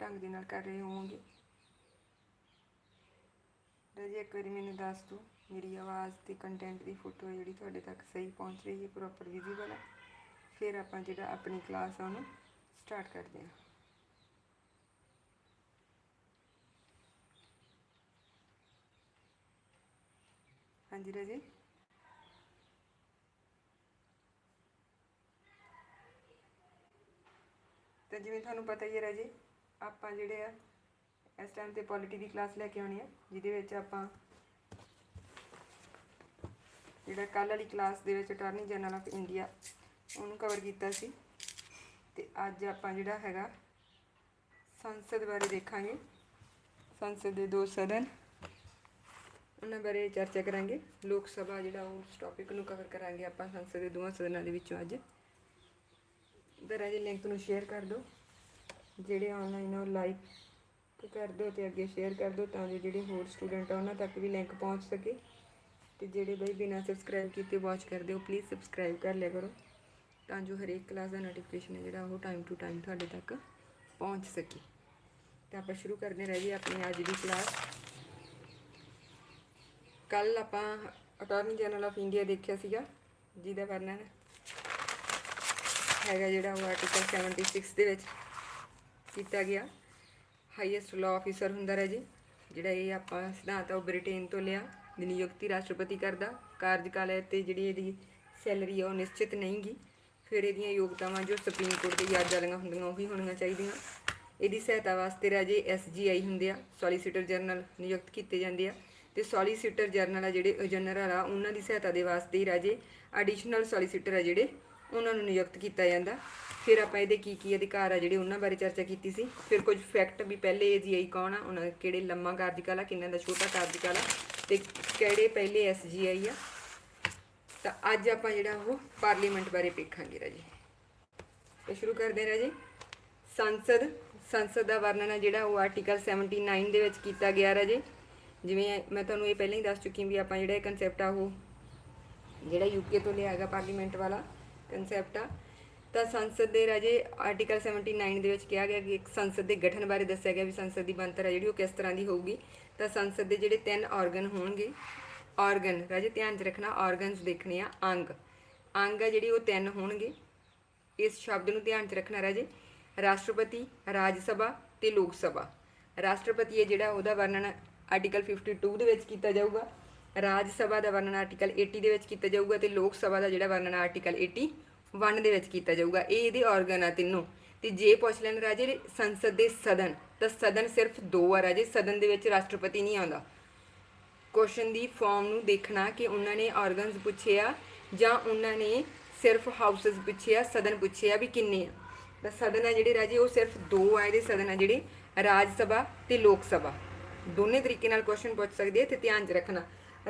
ਢੰਗ ਦੇ ਨਾਲ ਕਰ ਰਹੇ ਹੋਵੋਗੇ। ਰਾਜੇ ਇੱਕ ਵਾਰੀ ਮੈਨੂੰ ਦੱਸ ਦਿਓ, ਮੇਰੀ ਆਵਾਜ਼ ਤੇ ਕੰਟੈਂਟ ਦੀ ਫੋਟੋ ਹੈ ਜਿਹੜੀ ਤੁਹਾਡੇ ਤੱਕ ਸਹੀ ਪਹੁੰਚ ਰਹੀ ਹੈ ਪ੍ਰੋਪਰ ਵਿਜ਼ੀਬਲ ਹੈ। ਫਿਰ ਆਪਾਂ ਜਿਹੜਾ ਆਪਣੀ ਕਲਾਸ ਆ ਉਹਨੂੰ ਸਟਾਰਟ ਕਰਦੇ ਹਾਂ। ਹਾਂਜੀ ਰਾਜੇ ਤਾਂ ਜਿਵੇਂ ਤੁਹਾਨੂੰ ਪਤਾ ਹੀ ਹੈ ਰਾਜੇ ਆਪਾਂ ਜਿਹੜੇ ਆ, ਇਸ ਟਾਈਮ ਤੇ ਪੋਲਿਟੀ ਦੀ ਕਲਾਸ ਲੈ ਕੇ ਆਉਣੀ ਆ, ਜਿਹਦੇ ਵਿੱਚ ਆਪਾਂ ਜਿਹੜਾ ਕੱਲ੍ਹ ਵਾਲੀ ਕਲਾਸ ਦੇ ਵਿੱਚ ਅਟਾਰਨੀ ਜਨਰਲ ਆਫ ਇੰਡੀਆ ਉਹਨੂੰ ਕਵਰ ਕੀਤਾ ਸੀ। ਤੇ ਅੱਜ ਆਪਾਂ ਜਿਹੜਾ ਹੈਗਾ, ਸੰਸਦ ਬਾਰੇ ਦੇਖਾਂਗੇ। ਸੰਸਦ ਦੇ ਦੋ ਸਦਨ, ਉਹਨਾਂ ਬਾਰੇ ਚਰਚਾ ਕਰਾਂਗੇ। ਲੋਕ ਸਭਾ ਜਿਹੜਾ ਉਸ ਟੌਪਿਕ ਨੂੰ ਕਵਰ ਕਰਾਂਗੇ ਆਪਾਂ ਸੰਸਦ ਦੇ ਦੋਵਾਂ ਸਦਨਾਂ ਦੇ ਵਿੱਚੋਂ ਅੱਜ। ਦਰਾਂ ਆ ਲਿੰਕ ਨੂੰ ਸ਼ੇਅਰ ਕਰ ਦਿਓ। ਜਿਹੜੇ ਆਨਲਾਈਨ ਉਹ ਲਾਈਕ ਕਰ ਦਿਓ ਤੇ ਅੱਗੇ ਸ਼ੇਅਰ ਕਰ ਦਿਓ ਤਾਂ ਜੋ ਜਿਹੜੇ ਹੋਰ ਸਟੂਡੈਂਟ ਆ ਉਹਨਾਂ ਤੱਕ ਵੀ ਲਿੰਕ ਪਹੁੰਚ ਸਕੇ। ਤੇ ਜਿਹੜੇ ਬਈ ਬਿਨਾਂ ਸਬਸਕ੍ਰਾਈਬ ਕੀਤੇ ਵਾਚ ਕਰਦੇ ਹੋ ਪਲੀਜ਼ ਸਬਸਕ੍ਰਾਈਬ ਕਰ ਲਿਆ ਕਰੋ ਤਾਂ ਜੋ ਹਰੇਕ ਕਲਾਸ ਦਾ ਨੋਟੀਫਿਕੇਸ਼ਨ ਹੈ ਜਿਹੜਾ ਉਹ ਟਾਈਮ ਟੂ ਟਾਈਮ ਤੁਹਾਡੇ ਤੱਕ ਪਹੁੰਚ ਸਕੇ। ਤਾਂ ਆਪਾਂ ਸ਼ੁਰੂ ਕਰਦੇ ਰਹਿ ਜੀ ਆਪਣੀ ਅੱਜ ਦੀ ਕਲਾਸ ਕੱਲ ਆਪਾਂ ਅਟਾਰਨੀ ਜਨਰਲ ਆਫ ਇੰਡੀਆ ਦੇਖਿਆ ਸੀਗਾ, ਜਿਹਦਾ ਵਰਣਨ ਹੈਗਾ ਜਿਹੜਾ ਉਹ ਆਰਟੀਕਲ 76 ਦੇ ਵਿੱਚ। ਕੀਤਾ ਗਿਆ। ਹਾਈਐਸਟ ਲਾਅ ਆਫੀਸਰ ਹੁੰਦਾ ਹੈ ਜੀ, ਜਿਹੜਾ ਇਹ ਆਪਾਂ ਸਿਧਾਂਤ ਆ ਉਹ ਬ੍ਰਿਟੇਨ ਤੋਂ ਲਿਆ ਨਿਯੁਕਤੀ ਰਾਸ਼ਟਰਪਤੀ ਕਰਦਾ ਕਾਰਜਕਾਲ ਹੈ ਤੇ ਜਿਹੜੀ ਇਹਦੀ ਸੈਲਰੀ ਆ ਉਹ ਨਿਸ਼ਚਿਤ ਨਹੀਂਗੀ ਫਿਰ ਇਹਦੀਆਂ ਯੋਗਤਾਵਾਂ ਜੋ ਸੁਪਰੀਮ ਕੋਰਟ ਦੇ ਯਾਦ ਵਾਲੀਆਂ ਹੁੰਦੀਆਂ, ਉਹ ਵੀ ਹੋਣੀਆਂ ਚਾਹੀਦੀਆਂ। ਇਹਦੀ ਸਹਾਇਤਾ ਵਾਸਤੇ ਰਾਜੇ ਐਸਜੀਆਈ ਹੁੰਦੇ ਆ ਸੋਲੀਸਿਟਰ ਜਨਰਲ ਨਿਯੁਕਤ ਕੀਤੇ ਜਾਂਦੇ ਆ। ਤੇ ਸੋਲੀਸਿਟਰ ਜਨਰਲ ਆ ਜਿਹੜੇ ਜਨਰਲ ਆ, ਉਹਨਾਂ ਦੀ ਸਹਾਇਤਾ ਦੇ ਵਾਸਤੇ ਹੀ ਰਾਜੇ ਐਡੀਸ਼ਨਲ ਸੋਲੀਸਿਟਰ ਆ ਜਿਹੜੇ, ਉਹਨਾਂ ਨੂੰ ਨਿਯੁਕਤ ਕੀਤਾ ਜਾਂਦਾ। ਫਿਰ ਆਪਾਂ ਇਹਦੇ ਕੀ ਕੀ ਅਧਿਕਾਰ ਆ ਜਿਹੜੇ ਉਹਨਾਂ ਬਾਰੇ ਚਰਚਾ ਕੀਤੀ ਸੀ। ਫਿਰ ਕੁਝ ਫੈਕਟ ਵੀ ਪਹਿਲੇ ਏਜੀਆਈ ਕੌਣ ਆ, ਉਹਨਾਂ ਦਾ ਕਿਹੜੇ ਲੰਮਾ ਕਾਰਜਕਾਲ ਆ ਕਿੰਨਾਂ ਦਾ ਛੋਟਾ ਕਾਰਜਕਾਲ ਆ ਤੇ ਕਿਹੜੇ ਪਹਿਲੇ ਐਸਜੀਆਈ ਆ। ਤਾਂ ਅੱਜ ਆਪਾਂ ਜਿਹੜਾ ਉਹ ਪਾਰਲੀਮੈਂਟ ਬਾਰੇ ਵੇਖਾਂਗੇ ਰਾਜੀ। ਤੇ ਸ਼ੁਰੂ ਕਰਦੇ ਹਾਂ ਰਾਜੀ। ਸੰਸਦ ਸੰਸਦ ਦਾ ਵਰਣਨ ਆ ਜਿਹੜਾ ਉਹ ਆਰਟੀਕਲ 79 ਦੇ ਵਿੱਚ ਕੀਤਾ ਗਿਆ ਰਾਜੇ। ਜਿਵੇਂ ਮੈਂ ਤੁਹਾਨੂੰ ਇਹ ਪਹਿਲਾਂ ਹੀ ਦੱਸ ਚੁੱਕੀ ਹਾਂ ਵੀ ਆਪਾਂ ਜਿਹੜਾ ਇਹ ਕਨਸੈਪਟ ਆ ਉਹ ਜਿਹੜਾ ਯੂਕੇ ਤੋਂ ਲਿਆ ਹੈਗਾ ਪਾਰਲੀਮੈਂਟ ਵਾਲਾ ਕਨਸੈਪਟ ਆ। ਤਾਂ ਸੰਸਦ ਦੇ ਰਾਜੇ ਆਰਟੀਕਲ 79 ਦੇ ਵਿੱਚ ਕਿਹਾ ਗਿਆ ਕਿ ਇੱਕ ਸੰਸਦ ਦੇ ਗਠਨ ਬਾਰੇ ਦੱਸਿਆ ਗਿਆ ਵੀ ਸੰਸਦ ਦੀ ਬਣਤਰ ਹੈ ਜਿਹੜੀ ਉਹ ਕਿਸ ਤਰ੍ਹਾਂ ਦੀ ਹੋਊਗੀ। ਤਾਂ ਸੰਸਦ ਦੇ ਜਿਹੜੇ ਤਿੰਨ ਆਰਗਨ ਹੋਣਗੇ ਆਰਗਨ ਰਾਜੇ ਧਿਆਨ 'ਚ ਰੱਖਣਾ ਆਰਗਨਸ ਦੇਖਣੇ ਆ, ਅੰਗ। ਅੰਗ ਆ ਜਿਹੜੀ ਉਹ ਤਿੰਨ ਹੋਣਗੇ। ਇਸ ਸ਼ਬਦ ਨੂੰ ਧਿਆਨ 'ਚ ਰੱਖਣਾ ਰਾਜੇ। ਰਾਸ਼ਟਰਪਤੀ, ਰਾਜ ਸਭਾ ਤੇ ਲੋਕ ਸਭਾ। ਰਾਸ਼ਟਰਪਤੀ ਹੈ ਜਿਹੜਾ ਉਹਦਾ ਵਰਣਨ ਆਰਟੀਕਲ 52 ਦੇ ਵਿੱਚ ਕੀਤਾ ਜਾਊਗਾ। ਰਾਜ ਸਭਾ ਦਾ ਵਰਣਨ ਆਰਟੀਕਲ 80 ਦੇ ਵਿੱਚ ਕੀਤਾ ਜਾਊਗਾ ਤੇ ਲੋਕ ਸਭਾ ਦਾ ਜਿਹੜਾ ਵਰਣਨ ਆਰਟੀਕਲ 81 ਦੇ ਵਿੱਚ ਕੀਤਾ ਜਾਊਗਾ, ਇਹ ਇਹਦੇ ਆਰਗਨ ਆ ਤਿੰਨੋਂ। ਤੇ ਜੇ ਪੁੱਛ ਲੈਣ ਰਾਜੇ, ਸੰਸਦ ਦੇ ਸਦਨ, ਤਾਂ ਸਦਨ ਸਿਰਫ ਦੋ ਆ ਰਾਜੇ, ਸਦਨ ਦੇ ਵਿੱਚ ਰਾਸ਼ਟਰਪਤੀ ਨਹੀਂ ਆਉਂਦਾ। ਕੁਐਸਚਨ ਦੀ ਫਾਰਮ ਨੂੰ ਦੇਖਣਾ ਕਿ ਉਹਨਾਂ ਨੇ ਆਰਗਨਸ ਪੁੱਛੇ ਜਾਂ ਉਹਨਾਂ ਨੇ ਸਿਰਫ ਹਾਊਸਸ ਪੁੱਛੇ ਸਦਨ ਪੁੱਛੇ ਆ ਵੀ ਕਿੰਨੇ ਆ। ਤਾਂ ਸਦਨ ਆ ਜਿਹੜੇ ਰਾਜੇ, ਉਹ ਸਿਰਫ ਦੋ ਆ, ਇਹਦੇ ਸਦਨ ਆ ਜਿਹੜੇ ਰਾਜ ਸਭਾ ਤੇ ਲੋਕ ਸਭਾ। ਦੋਨੇ ਤਰੀਕੇ ਨਾਲ ਕੁਐਸਚਨ ਪੁੱਛ ਸਕਦੇ ਆ ਤੇ ਧਿਆਨ 'ਚ ਰੱਖਣਾ।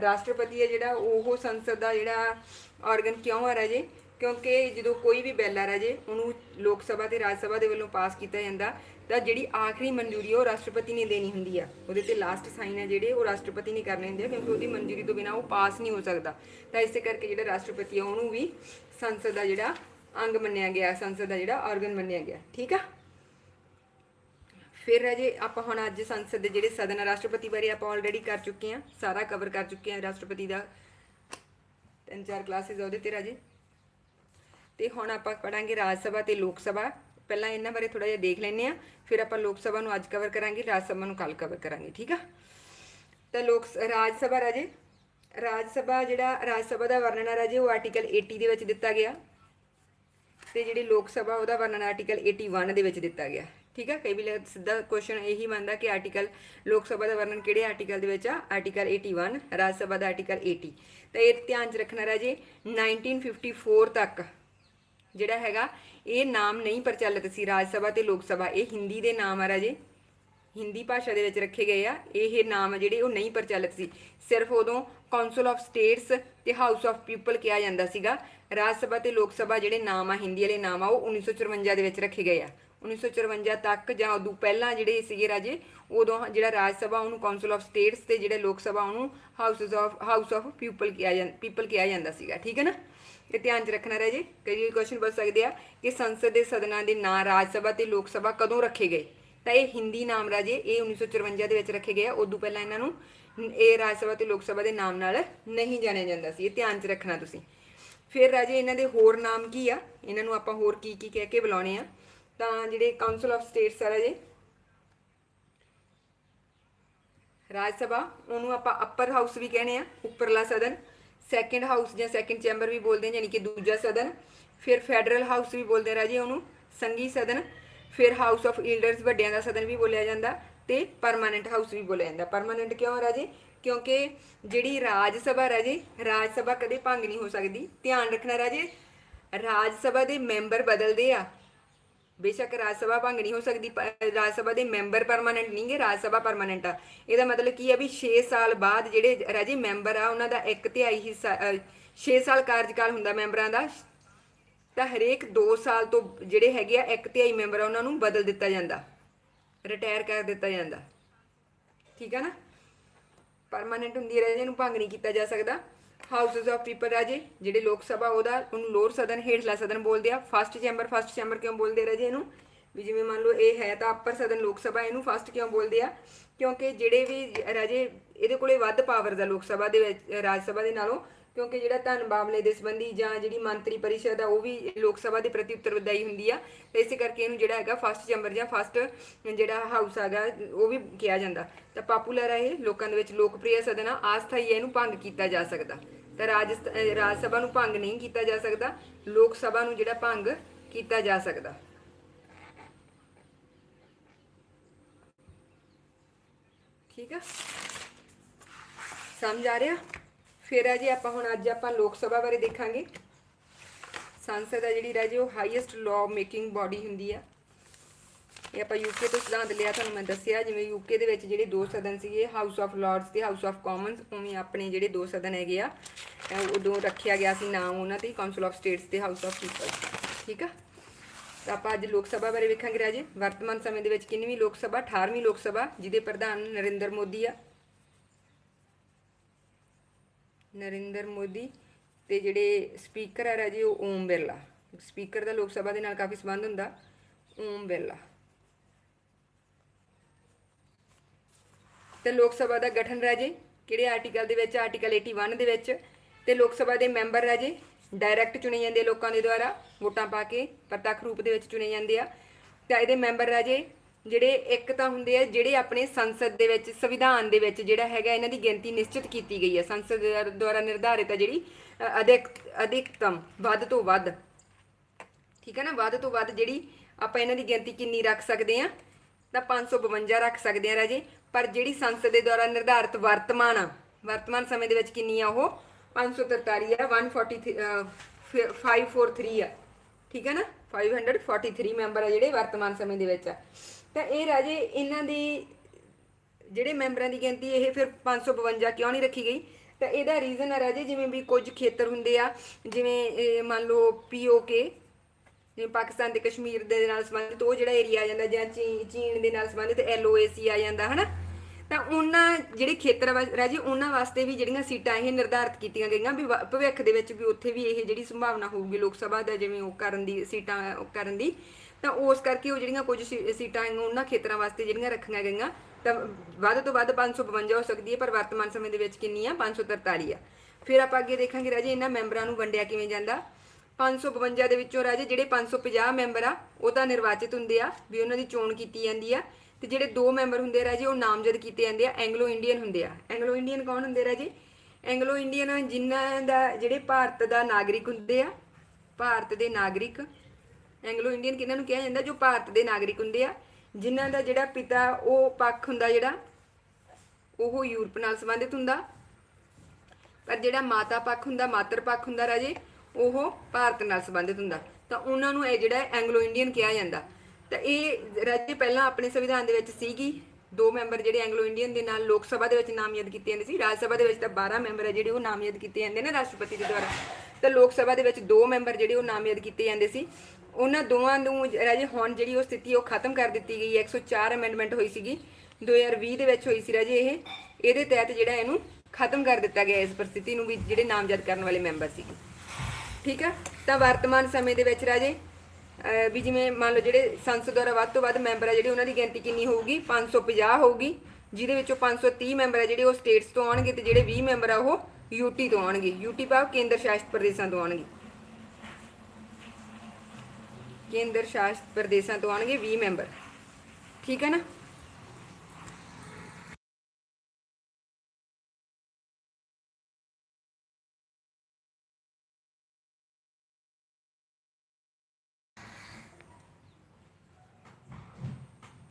ਰਾਸ਼ਟਰਪਤੀ ਹੈ ਜਿਹੜਾ, ਉਹ ਸੰਸਦ ਦਾ ਜਿਹੜਾ ਆਰਗਨ ਕਿਉਂ ਆ ਰਾਜੇ? ਕਿਉਂਕਿ ਜਦੋਂ ਕੋਈ ਵੀ ਬਿੱਲ ਆ ਰਾਜੇ ਉਹਨੂੰ ਲੋਕ ਸਭਾ ਤੇ ਰਾਜ ਸਭਾ ਦੇ ਵੱਲੋਂ ਪਾਸ ਕੀਤਾ ਜਾਂਦਾ ਤਾਂ ਜਿਹੜੀ ਆਖਰੀ ਮਨਜ਼ੂਰੀ ਉਹ ਰਾਸ਼ਟਰਪਤੀ ਨੇ ਦੇਣੀ ਹੁੰਦੀ ਆ। ਉਹਦੇ ਤੇ ਲਾਸਟ ਸਾਈਨ ਹੈ ਜਿਹੜੇ ਉਹ ਰਾਸ਼ਟਰਪਤੀ ਨੇ ਕਰਨੇ ਹੁੰਦੇ ਆ ਕਿਉਂਕਿ ਉਹਦੀ ਮਨਜ਼ੂਰੀ ਤੋਂ ਬਿਨਾ ਉਹ ਪਾਸ ਨਹੀਂ ਹੋ ਸਕਦਾ। ਤਾਂ ਇਸੇ ਕਰਕੇ ਜਿਹੜਾ ਰਾਸ਼ਟਰਪਤੀ ਆ ਉਹਨੂੰ ਵੀ ਸੰਸਦ ਦਾ ਜਿਹੜਾ ਅੰਗ ਮੰਨਿਆ ਗਿਆ ਸੰਸਦ ਦਾ ਜਿਹੜਾ ਆਰਗਨ ਮੰਨਿਆ ਗਿਆ। ਠੀਕ ਆ? ਫਿਰ ਰਾਜੇ ਆਪਾਂ ਹੁਣ ਅੱਜ ਸੰਸਦ ਦੇ ਜਿਹੜੇ ਸਦਨ ਆ, ਰਾਸ਼ਟਰਪਤੀ ਬਾਰੇ ਆਪਾਂ ਆਲਰੇਡੀ ਕਰ ਚੁੱਕੇ ਆ ਸਾਰਾ ਕਵਰ ਕਰ ਚੁੱਕੇ ਆ ਰਾਸ਼ਟਰਪਤੀ ਦਾ। ਤਿੰਨ ਚਾਰ ਕਲਾਸਿਸ ਉਹਦੇ ਤੇ ਰਾਜੇ। ਤੇ ਹੁਣ ਆਪਾਂ ਪੜਾਂਗੇ ਰਾਜ ਸਭਾ ਤੇ ਲੋਕ ਸਭਾ। ਪਹਿਲਾਂ ਇਹਨਾਂ ਬਾਰੇ ਥੋੜਾ ਜਿਹਾ ਦੇਖ ਲੈਂਦੇ ਆ ਫਿਰ ਆਪਾਂ ਲੋਕ ਸਭਾ ਨੂੰ ਅੱਜ ਕਵਰ ਕਰਾਂਗੇ, ਰਾਜ ਸਭਾ ਨੂੰ ਕੱਲ ਕਵਰ ਕਰਾਂਗੇ, ਠੀਕ ਆ? ਤਾਂ ਲੋਕ ਰਾਜ ਸਭਾ ਰਾਜੇ, ਰਾਜ ਸਭਾ ਜਿਹੜਾ, ਰਾਜ ਸਭਾ ਦਾ ਵਰਣਨ ਆ ਰਾਜੇ, ਉਹ ਆਰਟੀਕਲ 80 ਦੇ ਵਿੱਚ ਦਿੱਤਾ ਗਿਆ। ਤੇ ਜਿਹੜੀ ਲੋਕ ਸਭਾ, ਉਹਦਾ ਵਰਣਨ ਆਰਟੀਕਲ 81 ਦੇ ਵਿੱਚ ਦਿੱਤਾ ਗਿਆ, ਠੀਕ ਆ? ਕਈ ਵੇਲੇ ਸਿੱਧਾ ਕੁਐਸਚਨ ਇਹੀ ਮੰਨਦਾ ਕਿ ਆਰਟੀਕਲ ਲੋਕ ਸਭਾ ਦਾ ਵਰਣਨ ਕਿਹੜੇ ਆਰਟੀਕਲ ਦੇ ਵਿੱਚ ਆ? ਆਰਟੀਕਲ 81 ਰਾਜ ਸਭਾ ਦਾ ਆਰਟੀਕਲ 80 ਤਾਂ ਇਹ ਧਿਆਨ 'ਚ ਰੱਖਣਾ ਰਾਜੇ 1954 ਤੱਕ ਜਿਹੜਾ ਹੈਗਾ, ਇਹ ਨਾਮ ਨਹੀਂ ਪ੍ਰਚਲਿਤ ਸੀ ਰਾਜ ਸਭਾ ਤੇ ਲੋਕ ਸਭਾ। ਇਹ ਹਿੰਦੀ ਦੇ ਨਾਮ ਆ ਰਾਜੇ। ਹਿੰਦੀ ਭਾਸ਼ਾ ਦੇ ਵਿੱਚ ਰੱਖੇ ਗਏ ਆ। ਇਹ ਨਾਮ ਜਿਹੜੇ ਉਹ ਨਹੀਂ ਪ੍ਰਚਲਿਤ ਸੀ। ਸਿਰਫ ਉਦੋਂ ਕਾਉਂਸਲ ਆਫ ਸਟੇਟਸ ਤੇ ਹਾਊਸ ਆਫ ਪੀਪਲ ਕਿਹਾ ਜਾਂਦਾ ਸੀਗਾ। ਰਾਜ ਸਭਾ ਤੇ ਲੋਕ ਸਭਾ ਜਿਹੜੇ ਨਾਮ ਆ, ਹਿੰਦੀ ਵਾਲੇ ਨਾਮ ਆ, ਉਹ 1954 ਦੇ ਵਿੱਚ ਰੱਖੇ ਗਏ ਆ। 1954 ਤੱਕ ਜਾਂ ਉਦੋਂ ਪਹਿਲਾਂ ਜਿਹੜੇ ਸੀਗੇ ਰਾਜੇ, ਉਦੋਂ ਜਿਹੜਾ ਰਾਜ ਸਭਾ ਉਹਨੂੰ ਕਾਉਂਸਲ ਆਫ ਸਟੇਟਸ ਤੇ ਜਿਹੜੇ ਲੋਕ ਸਭਾ ਉਹਨੂੰ houses of house of people ਕਿਹਾ ਜਾਂਦਾ ਪੀਪਲ ਕਿਹਾ ਜਾਂਦਾ ਸੀਗਾ। ਠੀਕ ਹੈ ਨਾ? ਇਹ ਧਿਆਨ 'ਚ ਰੱਖਣਾ ਰਾਜੇ ਕਈ ਕੁਐਸਚਨ ਪੁੱਛ ਸਕਦੇ ਆ ਕਿ ਸੰਸਦ ਦੇ ਸਦਨਾਂ ਦੇ ਨਾਂ, ਰਾਜ ਸਭਾ ਤੇ ਲੋਕ ਸਭਾ ਕਦੋਂ ਰੱਖੇ ਗਏ? ਤਾਂ ਇਹ ਹਿੰਦੀ ਨਾਮ ਰਾਜੇ ਇਹ 1954 ਦੇ ਵਿੱਚ ਰੱਖੇ ਗਏ ਆ। ਉਦੋਂ ਪਹਿਲਾਂ ਇਹਨਾਂ ਨੂੰ ਇਹ ਰਾਜ ਸਭਾ ਤੇ ਲੋਕ ਸਭਾ ਦੇ ਨਾਮ ਨਾਲ ਨਹੀਂ ਜਾਣਿਆ ਜਾਂਦਾ ਸੀ। ਇਹ ਧਿਆਨ 'ਚ ਰੱਖਣਾ ਤੁਸੀਂ। ਫਿਰ ਰਾਜੇ, ਇਹਨਾਂ ਦੇ ਹੋਰ ਨਾਮ ਕੀ ਆ? ਇਹਨਾਂ ਨੂੰ ਆਪਾਂ ਹੋਰ ਕੀ ਕੀ ਕਹਿ ਕੇ ਬੁਲਾਉਣੇ ਆ। ਤਾਂ ਜਿਹੜੇ ਕਾਉਂਸਲ ਆਫ ਸਟੇਟਸ ਆ ਰਾਜੇ, ਰਾਜ ਸਭਾ, ਉਹਨੂੰ ਆਪਾਂ ਅਪਰ ਹਾਊਸ ਵੀ ਕਹਿੰਦੇ ਆ, ਉੱਪਰਲਾ ਸਦਨ। ਸੈਕੰਡ ਹਾਊਸ ਜਾਂ ਸੈਕੰਡ ਚੈਂਬਰ ਵੀ ਬੋਲਦੇ ਆ ਯਾਨੀ ਕਿ ਦੂਜਾ ਸਦਨ, ਫਿਰ ਫੈਡਰਲ ਹਾਊਸ ਵੀ ਬੋਲਦੇ ਰਾਜੇ ਉਹਨੂੰ ਸੰਘੀ ਸਦਨ, ਫਿਰ ਹਾਊਸ ਆਫ ਈਲਡਰਸ ਵੱਡਿਆਂ ਦਾ ਸਦਨ ਵੀ ਬੋਲਿਆ ਜਾਂਦਾ ਤੇ ਪਰਮਾਨੈਂਟ ਹਾਊਸ ਵੀ ਬੋਲਿਆ ਜਾਂਦਾ। ਪਰਮਾਨੈਂਟ ਕਿਉਂ ਰਾਜੇ? ਕਿਉਂਕਿ ਜਿਹੜੀ ਰਾਜ ਸਭਾ ਰਾਜੇ, ਰਾਜ ਸਭਾ ਕਦੇ ਭੰਗ ਨਹੀਂ ਹੋ ਸਕਦੀ। ਧਿਆਨ ਰੱਖਣਾ ਰਾਜੇ, ਰਾਜ ਸਭਾ ਦੇ ਮੈਂਬਰ ਬਦਲਦੇ ਆ। ਬੇਸ਼ੱਕ ਰਾਜ ਸਭਾ ਭੰਗ ਨਹੀਂ ਹੋ ਸਕਦੀ, ਪ- ਰਾਜ ਸਭਾ ਦੇ ਮੈਂਬਰ ਪਰਮਾਨੈਂਟ ਨਹੀਂਗੇ ਰਾਜ ਸਭਾ ਪਰਮਾਨੈਂਟ ਆ। ਇਹਦਾ ਮਤਲਬ ਕੀ ਆ ਵੀ 6 ਸਾਲ ਬਾਅਦ ਜਿਹੜੇ ਰਾਜੇ ਮੈਂਬਰ ਆ, ਉਹਨਾਂ ਦਾ ਇੱਕ ਤਿਹਾਈ ਹਿੱਸਾ 6 ਸਾਲ ਕਾਰਜਕਾਲ ਹੁੰਦਾ ਮੈਂਬਰਾਂ ਦਾ, ਤਾਂ ਹਰੇਕ 2 ਸਾਲ ਤੋਂ ਜਿਹੜੇ ਹੈਗੇ ਆ, ਇੱਕ ਤਿਹਾਈ ਮੈਂਬਰ ਆ, ਉਹਨਾਂ ਨੂੰ ਬਦਲ ਦਿੱਤਾ ਜਾਂਦਾ। ਰਿਟਾਇਰ ਕਰ ਦਿੱਤਾ ਜਾਂਦਾ। ਠੀਕ ਆ ਨਾ? ਪਰਮਾਨੈਂਟ ਹੁੰਦੀ ਹੈ, ਰਾਜੇ ਨੂੰ ਭੰਗ ਨਹੀਂ ਕੀਤਾ ਜਾ ਸਕਦਾ। ਹਾਊਸਸ ਆਫ ਪੀਪਲ ਰਾਜੇ ਜਿਹੜੇ ਲੋਕ ਸਭਾ ਉਹਦਾ ਉਹਨੂੰ ਲੋਅਰ ਸਦਨ, ਹੇਠਲਾ ਸਦਨ ਬੋਲਦੇ ਆ। ਫਸਟ ਚੈਂਬਰ ਫਸਟ ਚੈਂਬਰ ਕਿਉਂ ਬੋਲਦੇ ਆ ਰਾਜੇ ਇਹਨੂੰ? ਵੀ ਜਿਵੇਂ ਮੰਨ ਲਓ ਇਹ ਹੈ ਤਾਂ ਅਪਰ ਸਦਨ ਲੋਕ ਸਭਾ, ਇਹਨੂੰ ਫਸਟ ਕਿਉਂ ਬੋਲਦੇ ਆ? ਕਿਉਂਕਿ ਜਿਹੜੇ ਵੀ ਰਾਜੇ, ਇਹਦੇ ਕੋਲੇ ਵੱਧ ਪਾਵਰ ਦਾ ਲੋਕ ਸਭਾ ਦੇ ਵਿੱਚ, ਰਾਜ ਸਭਾ ਦੇ ਨਾਲੋਂ। ਕਿਉਂਕਿ ਜਿਹੜਾ ਧਨ ਮਾਮਲੇ ਦੇ ਸੰਬੰਧੀ ਜਾਂ ਜਿਹੜੀ ਮੰਤਰੀ ਪਰਿਸ਼ਦ ਆ, ਉਹ ਵੀ ਲੋਕ ਸਭਾ ਦੇ ਪ੍ਰਤੀ ਉੱਤਰਦਾਈ ਹੁੰਦੀ ਆ। ਤੇ ਇਸੇ ਕਰਕੇ ਇਹਨੂੰ ਜਿਹੜਾ ਹੈਗਾ ਫਸਟ ਚੈਂਬਰ ਜਾਂ ਫਸਟ ਜਿਹੜਾ ਹਾਊਸ ਹੈਗਾ, ਉਹ ਵੀ ਕਿਹਾ ਜਾਂਦਾ। ਤਾਂ ਪਪੂਲਰ ਹੈ ਇਹ, ਲੋਕਾਂ ਦੇ ਵਿੱਚ ਲੋਕਪ੍ਰਿਯ ਸਦਨ ਆ, ਆਸਥਾਈ ਇਹਨੂੰ ਭੰਗ ਕੀਤਾ ਜਾ ਸਕਦਾ। ਤਾਂ ਰਾਜ ਰਾਜ ਸਭਾ ਨੂੰ ਭੰਗ ਨਹੀਂ ਕੀਤਾ ਜਾ ਸਕਦਾ, ਲੋਕ ਸਭਾ ਨੂੰ ਜਿਹੜਾ ਭੰਗ ਕੀਤਾ ਜਾ ਸਕਦਾ। ਠੀਕ ਆ? ਸਮਝ ਆ ਰਿਹਾ? ਫਿਰ ਆ ਜੀ ਆਪਾਂ ਹੁਣ ਅੱਜ ਆਪਾਂ ਲੋਕ ਸਭਾ ਬਾਰੇ ਦੇਖਾਂਗੇ। ਸੰਸਦ ਆ ਜਿਹੜੀ ਰਾਜੇ, ਉਹ ਹਾਈਐਸਟ ਲਾਅ ਮੇਕਿੰਗ ਬਾਡੀ ਹੁੰਦੀ ਆ। ਇਹ ਆਪਾਂ ਯੂਕੇ ਤੋਂ ਸਿਧਾਂਤ ਲਿਆ, ਤੁਹਾਨੂੰ ਮੈਂ ਦੱਸਿਆ, ਜਿਵੇਂ ਯੂਕੇ ਦੇ ਵਿੱਚ ਜਿਹੜੇ ਦੋ ਸਦਨ ਸੀਗੇ ਹਾਊਸ ਆਫ ਲਾਰਡਸ ਤੇ ਹਾਊਸ ਆਫ ਕਾਮਨਸ ਉਵੇਂ ਆਪਣੇ ਜਿਹੜੇ ਦੋ ਸਦਨ ਹੈਗੇ ਆ ਉਦੋਂ ਰੱਖਿਆ ਗਿਆ ਸੀ ਨਾਮ ਉਹਨਾਂ ਤੇ ਕਾਉਂਸਲ ਆਫ ਸਟੇਟਸ ਤੇ ਹਾਊਸ ਆਫ ਪੀਪਲ ਠੀਕ ਆ? ਤਾਂ ਆਪਾਂ ਅੱਜ ਲੋਕ ਸਭਾ ਬਾਰੇ ਵੇਖਾਂਗੇ ਰਾਜੇ। ਵਰਤਮਾਨ ਸਮੇਂ ਦੇ ਵਿੱਚ ਕਿੰਨਵੀਂ ਲੋਕ ਸਭਾ 18ਵੀਂ ਲੋਕ ਸਭਾ, ਜਿਹਦੇ ਪ੍ਰਧਾਨ ਨਰਿੰਦਰ ਮੋਦੀ ਆ। ਨਰਿੰਦਰ ਮੋਦੀ ਤੇ ਜਿਹੜੇ ਸਪੀਕਰ ਆ ਰਾਜੇ, ਉਹ ਓਮ ਬਿਰਲਾ। ਸਪੀਕਰ ਦਾ ਲੋਕ ਸਭਾ ਦੇ ਨਾਲ ਕਾਫੀ ਸੰਬੰਧ ਹੁੰਦਾ। ਓਮ ਬਿਰਲਾ। ਤੇ ਲੋਕ ਸਭਾ ਦਾ ਗਠਨ ਰਾਜੇ, ਕਿਹੜੇ ਆਰਟੀਕਲ ਦੇ ਵਿੱਚ? ਆਰਟੀਕਲ 81 ਦੇ ਵਿੱਚ। ਤੇ ਲੋਕ ਸਭਾ ਦੇ ਮੈਂਬਰ ਰਾਜੇ ਡਾਇਰੈਕਟ ਚੁਣੇ ਜਾਂਦੇ ਲੋਕਾਂ ਦੇ ਦੁਆਰਾ। ਵੋਟਾਂ ਪਾ ਕੇ ਪ੍ਰਤੱਖ ਰੂਪ ਦੇ ਵਿੱਚ ਚੁਣੇ ਜਾਂਦੇ ਆ। ਤਾਂ ਇਹਦੇ ਮੈਂਬਰ ਰਾਜੇ ਜਿਹੜੇ ਇੱਕ ਤਾਂ ਹੁੰਦੇ ਆ ਜਿਹੜੇ ਆਪਣੇ ਸੰਸਦ ਦੇ ਵਿੱਚ ਸੰਵਿਧਾਨ ਦੇ ਵਿੱਚ ਜਿਹੜਾ ਹੈਗਾ ਇਹਨਾਂ ਦੀ ਗਿਣਤੀ ਨਿਸ਼ਚਿਤ ਕੀਤੀ ਗਈ ਹੈ ਸੰਸਦ ਦੁਆਰਾ ਨਿਰਧਾਰਿਤ ਹੈ ਜਿਹੜੀ ਅਧਿਕ ਅਧਿਕਤਮ ਵੱਧ ਤੋਂ ਵੱਧ। ਠੀਕ ਹੈ ਨਾ? ਵੱਧ ਤੋਂ ਵੱਧ ਜਿਹੜੀ ਆਪਾਂ ਇਹਨਾਂ ਦੀ ਗਿਣਤੀ ਕਿੰਨੀ ਰੱਖ ਸਕਦੇ ਆ? ਤਾਂ 552 ਰੱਖ ਸਕਦੇ ਆ ਰਾਜੇ। ਪਰ ਜਿਹੜੀ ਸੰਸਦ ਦੇ ਦੁਆਰਾ ਨਿਰਧਾਰਿਤ ਵਰਤਮਾਨ ਆ ਵਰਤਮਾਨ ਸਮੇਂ ਦੇ ਵਿੱਚ ਕਿੰਨੀ ਆ ਉਹ? 543 ਆ 143 ਅਹ, 543 ਆ। ਠੀਕ ਹੈ ਨਾ? 543 ਮੈਂਬਰ ਆ ਜਿਹੜੇ ਵਰਤਮਾਨ ਸਮੇਂ ਦੇ ਵਿੱਚ ਆ। ਤਾਂ ਇਹ ਰਾਜੇ ਇਹਨਾਂ ਦੀ ਜਿਹੜੇ ਮੈਂਬਰਾਂ ਦੀ ਗਿਣਤੀ, ਇਹ ਫਿਰ 552 ਕਿਉਂ ਨਹੀਂ ਰੱਖੀ ਗਈ? ਤਾਂ ਇਹਦਾ ਰੀਜ਼ਨ ਹੈ ਰਾਜੇ, ਜਿਵੇਂ ਵੀ ਕੁਝ ਖੇਤਰ ਹੁੰਦੇ ਆ, ਜਿਵੇਂ ਮੰਨ ਲਓ ਪੀਓਕੇ ਜਿਵੇਂ ਪਾਕਿਸਤਾਨ ਤੇ ਕਸ਼ਮੀਰ ਦੇ ਨਾਲ ਸੰਬੰਧਿਤ, ਉਹ ਜਿਹੜਾ ਏਰੀਆ ਆ ਜਾਂਦਾ, ਜਾਂ ਚੀਨ ਦੇ ਨਾਲ ਸੰਬੰਧਿਤ ਐਲਓਏਸੀ ਆ ਜਾਂਦਾ, ਹਨਾ? ਤਾਂ ਉਹਨਾਂ ਜਿਹੜੇ ਖੇਤਰ ਰਾਜੇ, ਉਹਨਾਂ ਵਾਸਤੇ ਵੀ ਜਿਹੜੀਆਂ ਸੀਟਾਂ ਇਹ ਨਿਰਧਾਰਤ ਕੀਤੀਆਂ ਗਈਆਂ, ਵੀ ਭਵਿੱਖ ਦੇ ਵਿੱਚ ਵੀ ਉੱਥੇ ਵੀ ਇਹ ਜਿਹੜੀ ਸੰਭਾਵਨਾ ਹੋਊਗੀ ਲੋਕ ਸਭਾ ਦਾ, ਜਿਵੇਂ ਉਹ ਕਰਨ ਦੀ, ਸੀਟਾਂ ਕਰਨ ਦੀ ਤਾਂ ਉਸ ਕਰਕੇ ਉਹ ਜਿਹੜੀਆਂ ਕੁਝ ਸੀ- ਸੀਟਾਂ ਉਹਨਾਂ ਖੇਤਰਾਂ ਵਾਸਤੇ ਜਿਹੜੀਆਂ ਰੱਖੀਆਂ ਗਈਆਂ, ਤਾਂ ਵੱਧ ਤੋਂ ਵੱਧ 552 ਹੋ ਸਕਦੀ ਹੈ, ਪਰ ਵਰਤਮਾਨ ਸਮੇਂ ਦੇ ਵਿੱਚ ਕਿੰਨੀ ਆ 543 ਆ। ਫਿਰ ਆਪਾਂ ਅੱਗੇ ਦੇਖਾਂਗੇ ਰਾਜੇ ਇਹਨਾਂ ਮੈਂਬਰਾਂ ਨੂੰ ਵੰਡਿਆ ਕਿਵੇਂ ਜਾਂਦਾ? 552 ਦੇ ਵਿੱਚੋਂ ਰਾਜੇ ਜਿਹੜੇ 550 ਮੈਂਬਰ ਆ, ਉਹ ਤਾਂ ਨਿਰਵਾਚਿਤ ਹੁੰਦੇ ਆ, ਵੀ ਉਹਨਾਂ ਦੀ ਚੋਣ ਕੀਤੀ ਜਾਂਦੀ ਆ। ਤੇ ਜਿਹੜੇ ਦੋ ਮੈਂਬਰ ਹੁੰਦੇ ਆ ਰਾਜੇ, ਉਹ ਨਾਮਜ਼ਦ ਕੀਤੇ ਜਾਂਦੇ ਆ, ਐਂਗਲੋ ਇੰਡੀਅਨ ਹੁੰਦੇ ਆ। ਐਂਗਲੋ ਇੰਡੀਅਨ ਕੌਣ ਹੁੰਦੇ ਰਾਜੇ? ਐਂਗਲੋ ਇੰਡੀਅਨ ਜਿਨ੍ਹਾਂ ਦਾ, ਜਿਹੜੇ ਭਾਰਤ ਦਾ ਨਾਗਰਿਕ ਹੁੰਦੇ ਆ, ਭਾਰਤ ਦੇ ਨਾਗਰਿਕ ਐਂਗਲੋ ਇੰਡੀਅਨ ਕਿਹਨਾਂ ਨੂੰ ਕਿਹਾ ਜਾਂਦਾ, ਜੋ ਭਾਰਤ ਦੇ ਨਾਗਰਿਕ ਹੁੰਦੇ ਆ, ਜਿਨ੍ਹਾਂ ਦਾ ਜਿਹੜਾ ਪਿਤਾ, ਉਹ ਪੱਖ ਹੁੰਦਾ ਜਿਹੜਾ, ਉਹ ਯੂਰਪ ਨਾਲ ਸੰਬੰਧਿਤ ਹੁੰਦਾ। ਪਰ ਜਿਹੜਾ ਮਾਤਾ ਪੱਖ ਹੁੰਦਾ, ਮਾਤਰ ਪੱਖ ਹੁੰਦਾ ਰਾਜੇ, ਉਹ ਭਾਰਤ ਨਾਲ ਸੰਬੰਧਿਤ ਹੁੰਦਾ। ਤਾਂ ਉਹਨਾਂ ਨੂੰ ਇਹ ਜਿਹੜਾ ਐਂਗਲੋ ਇੰਡੀਅਨ ਕਿਹਾ ਜਾਂਦਾ। ਤਾਂ ਇਹ ਰਾਜੇ ਪਹਿਲਾਂ ਆਪਣੇ ਸੰਵਿਧਾਨ ਦੇ ਵਿੱਚ ਸੀਗੀ। ਦੋ ਮੈਂਬਰ ਜਿਹੜੇ ਐਂਗਲੋ ਇੰਡੀਅਨ ਦੇ ਨਾਲ ਲੋਕ ਸਭਾ ਦੇ ਵਿੱਚ ਨਾਮਜ਼ਦ ਕੀਤੇ ਜਾਂਦੇ ਸੀ। ਰਾਜ ਸਭਾ ਦੇ ਵਿੱਚ ਤਾਂ 12 ਮੈਂਬਰ ਹੈ ਜਿਹੜੇ ਉਹ ਨਾਮਜ਼ਦ ਕੀਤੇ ਜਾਂਦੇ ਨੇ ਰਾਸ਼ਟਰਪਤੀ ਦੇ ਦੁਆਰਾ। ਤਾਂ ਲੋਕ ਸਭਾ ਦੇ ਵਿੱਚ ਦੋ ਮੈਂਬਰ ਜਿਹੜੇ ਉਹ ਨਾਮਜ਼ਦ ਕੀਤੇ ਜਾਂਦੇ ਸੀ। ਉਹਨਾਂ ਦੋਵਾਂ ਨੂੰ ਰਾਜੇ ਹੁਣ ਜਿਹੜੀ ਉਹ ਸਥਿਤੀ ਉਹ ਖਤਮ ਕਰ ਦਿੱਤੀ ਗਈ ਹੈ। 104 ਅਮੈਂਡਮੈਂਟ ਹੋਈ ਸੀਗੀ। 2020 ਦੇ ਵਿੱਚ ਹੋਈ ਸੀ ਰਾਜੇ ਇਹ। ਇਹਦੇ ਤਹਿਤ ਜਿਹੜਾ ਇਹਨੂੰ ਖਤਮ ਕਰ ਦਿੱਤਾ ਗਿਆ ਇਸ ਪਰਿਸਥਿਤੀ ਨੂੰ ਵੀ ਜਿਹੜੇ ਨਾਮਜ਼ਦ ਕਰਨ ਵਾਲੇ ਮੈਂਬਰ ਸੀਗੇ। ਠੀਕ ਆ? ਤਾਂ ਵਰਤਮਾਨ ਸਮੇਂ ਦੇ ਵਿੱਚ ਰਾਜੇ ਵੀ ਜਿਵੇਂ ਮੰਨ ਲਓ ਜਿਹੜੇ ਸੰਸਦ ਦੁਆਰਾ ਵੱਧ ਤੋਂ ਵੱਧ ਮੈਂਬਰ ਆ ਜਿਹੜੇ ਉਹਨਾਂ ਦੀ ਗਿਣਤੀ ਕਿੰਨੀ ਹੋਊਗੀ? 550 ਹੋਊਗੀ। ਜਿਹਦੇ ਵਿੱਚੋਂ 530 ਮੈਂਬਰ ਆ ਜਿਹੜੇ ਉਹ ਸਟੇਟਸ ਤੋਂ ਆਉਣਗੇ ਤੇ ਜਿਹੜੇ 20 ਮੈਂਬਰ ਆ ਉਹ ਯੂਟੀ ਤੋਂ ਆਉਣਗੇ। ਯੂਟੀ ਭਾਵ ਕੇਂਦਰ ਸ਼ਾਸਿਤ ਪ੍ਰਦੇਸ਼ਾਂ ਤੋਂ ਆਉਣਗੇ। ਕੇਂਦਰ ਸ਼ਾਸਿਤ ਪ੍ਰਦੇਸ਼ਾਂ ਤੋਂ ਆਉਣਗੇ 20 ਮੈਂਬਰ। ਠੀਕ ਹੈ ਨਾ?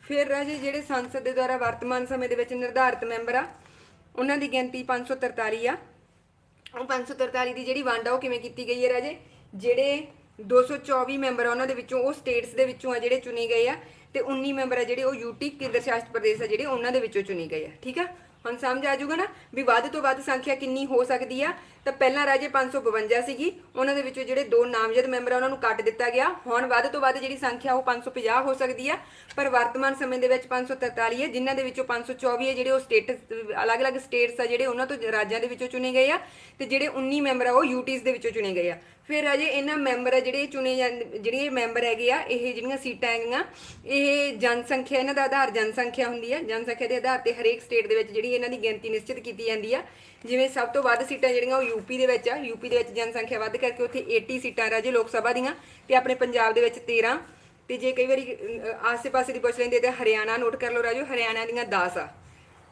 ਫਿਰ ਰਾਜੇ, ਜਿਹੜੇ ਸੰਸਦ ਦੇ ਦੁਆਰਾ ਵਰਤਮਾਨ ਸਮੇਂ ਦੇ ਵਿੱਚ ਨਿਰਧਾਰਿਤ ਮੈਂਬਰ ਆ, ਉਹਨਾਂ ਦੀ ਗਿਣਤੀ 543 ਆ। ਉਹ 543 ਦੀ ਜਿਹੜੀ ਵੰਡ ਆ, ਉਹ ਕਿਵੇਂ ਕੀਤੀ ਗਈ ਹੈ ਰਾਜੇ? ਜਿਹੜੇ 224 ਮੈਂਬਰ ਆ ਉਹਨਾਂ ਦੇ ਵਿੱਚੋਂ, ਉਹ ਸਟੇਟਸ ਦੇ ਵਿੱਚੋਂ ਆ ਜਿਹੜੇ ਚੁਣੇ ਗਏ ਆ ਤੇ 19 ਮੈਂਬਰ ਆ ਜਿਹੜੇ ਉਹ ਯੂਟੀ ਕੇਂਦਰ ਸ਼ਾਸਿਤ ਪ੍ਰਦੇਸ਼ ਆ ਜਿਹੜੇ ਉਹਨਾਂ ਦੇ ਵਿੱਚੋਂ ਚੁਣੇ ਗਏ ਆ, ਠੀਕ ਆ? ਹੁਣ ਸਮਝ ਆ ਜਾਊਗਾ ਨਾ ਵੀ ਵੱਧ ਤੋਂ ਵੱਧ ਸੰਖਿਆ ਕਿੰਨੀ ਹੋ ਸਕਦੀ ਆ। ਤਾਂ ਪਹਿਲਾਂ ਰਾਜੇ 552 ਸੀਗੀ, ਉਹਨਾਂ ਦੇ ਵਿੱਚੋਂ ਜਿਹੜੇ ਦੋ ਨਾਮਜ਼ਦ ਮੈਂਬਰ ਆ ਉਹਨਾਂ ਨੂੰ ਕੱਟ ਦਿੱਤਾ ਗਿਆ। ਹੁਣ ਵੱਧ ਤੋਂ ਵੱਧ ਜਿਹੜੀ ਸੰਖਿਆ ਉਹ 550 ਹੋ ਸਕਦੀ ਆ। ਪਰ ਵਰਤਮਾਨ ਸਮੇਂ ਦੇ ਵਿੱਚ 543 ਹੈ ਜਿਨ੍ਹਾਂ ਦੇ ਵਿੱਚੋਂ 524 ਹੈ ਜਿਹੜੇ ਉਹ ਸਟੇਟਸ ਅਲੱਗ-ਅਲੱਗ ਸਟੇਟਸ ਆ ਜਿਹੜੇ ਉਹਨਾਂ ਤੋਂ ਰਾਜਾਂ ਦੇ ਵਿੱਚੋਂ ਚੁਣੇ ਗਏ ਆ। ਤੇ ਜਿਹੜੇ 19 ਮੈਂਬਰ ਆ ਉਹ ਯੂਟੀਜ਼ ਦੇ ਵਿੱਚੋਂ ਚੁਣੇ ਗਏ ਆ। ਫਿਰ ਅਜੇ ਇਹਨਾਂ ਮੈਂਬਰ ਆ ਜਿਹੜੇ ਚੁਣੇ ਜਾਂਦੇ ਜਿਹੜੇ ਇਹ ਮੈਂਬਰ ਹੈਗੇ ਆ ਇਹ ਜਿਹੜੀਆਂ ਸੀਟਾਂ ਹੈਗੀਆਂ ਇਹ ਜਨਸੰਖਿਆ ਇਹਨਾਂ ਦਾ ਆਧਾਰ ਜਨਸੰਖਿਆ ਹੁੰਦੀ ਆ। ਜਨਸੰਖਿਆ ਦੇ ਆਧਾਰ ਤੇ ਹਰੇਕ ਸਟੇਟ ਦੇ ਵਿੱਚ ਜਿਹੜੀ ਇਹਨਾਂ ਦੀ ਗਿਣਤੀ ਨਿਸ਼ਚਿਤ ਕੀਤੀ ਜਾਂਦੀ ਆ। ਜਿਵੇਂ ਸਭ ਤੋਂ ਵੱਧ ਸੀਟਾਂ ਜਿਹੜੀਆਂ ਉਹ ਯੂਪੀ ਦੇ ਵਿੱਚ ਆ। ਯੂਪੀ ਦੇ ਵਿੱਚ ਜਨਸੰਖਿਆ ਵੱਧ ਕਰਕੇ ਉੱਥੇ 80 ਸੀਟਾਂ ਰਾਜੇ ਲੋਕ ਸਭਾ ਦੀਆਂ ਤੇ ਆਪਣੇ ਪੰਜਾਬ ਦੇ ਵਿੱਚ 13 ਤੇ ਜੇ ਕਈ ਵਾਰੀ ਅਹ, ਆਸੇ-ਪਾਸੇ ਦੀ ਪੁੱਛ ਲੈਂਦੇ ਤਾਂ ਹਰਿਆਣਾ ਨੋਟ ਕਰ ਲਓ ਰਾਜੋ ਹਰਿਆਣਾ ਦੀਆਂ 10 ਆ।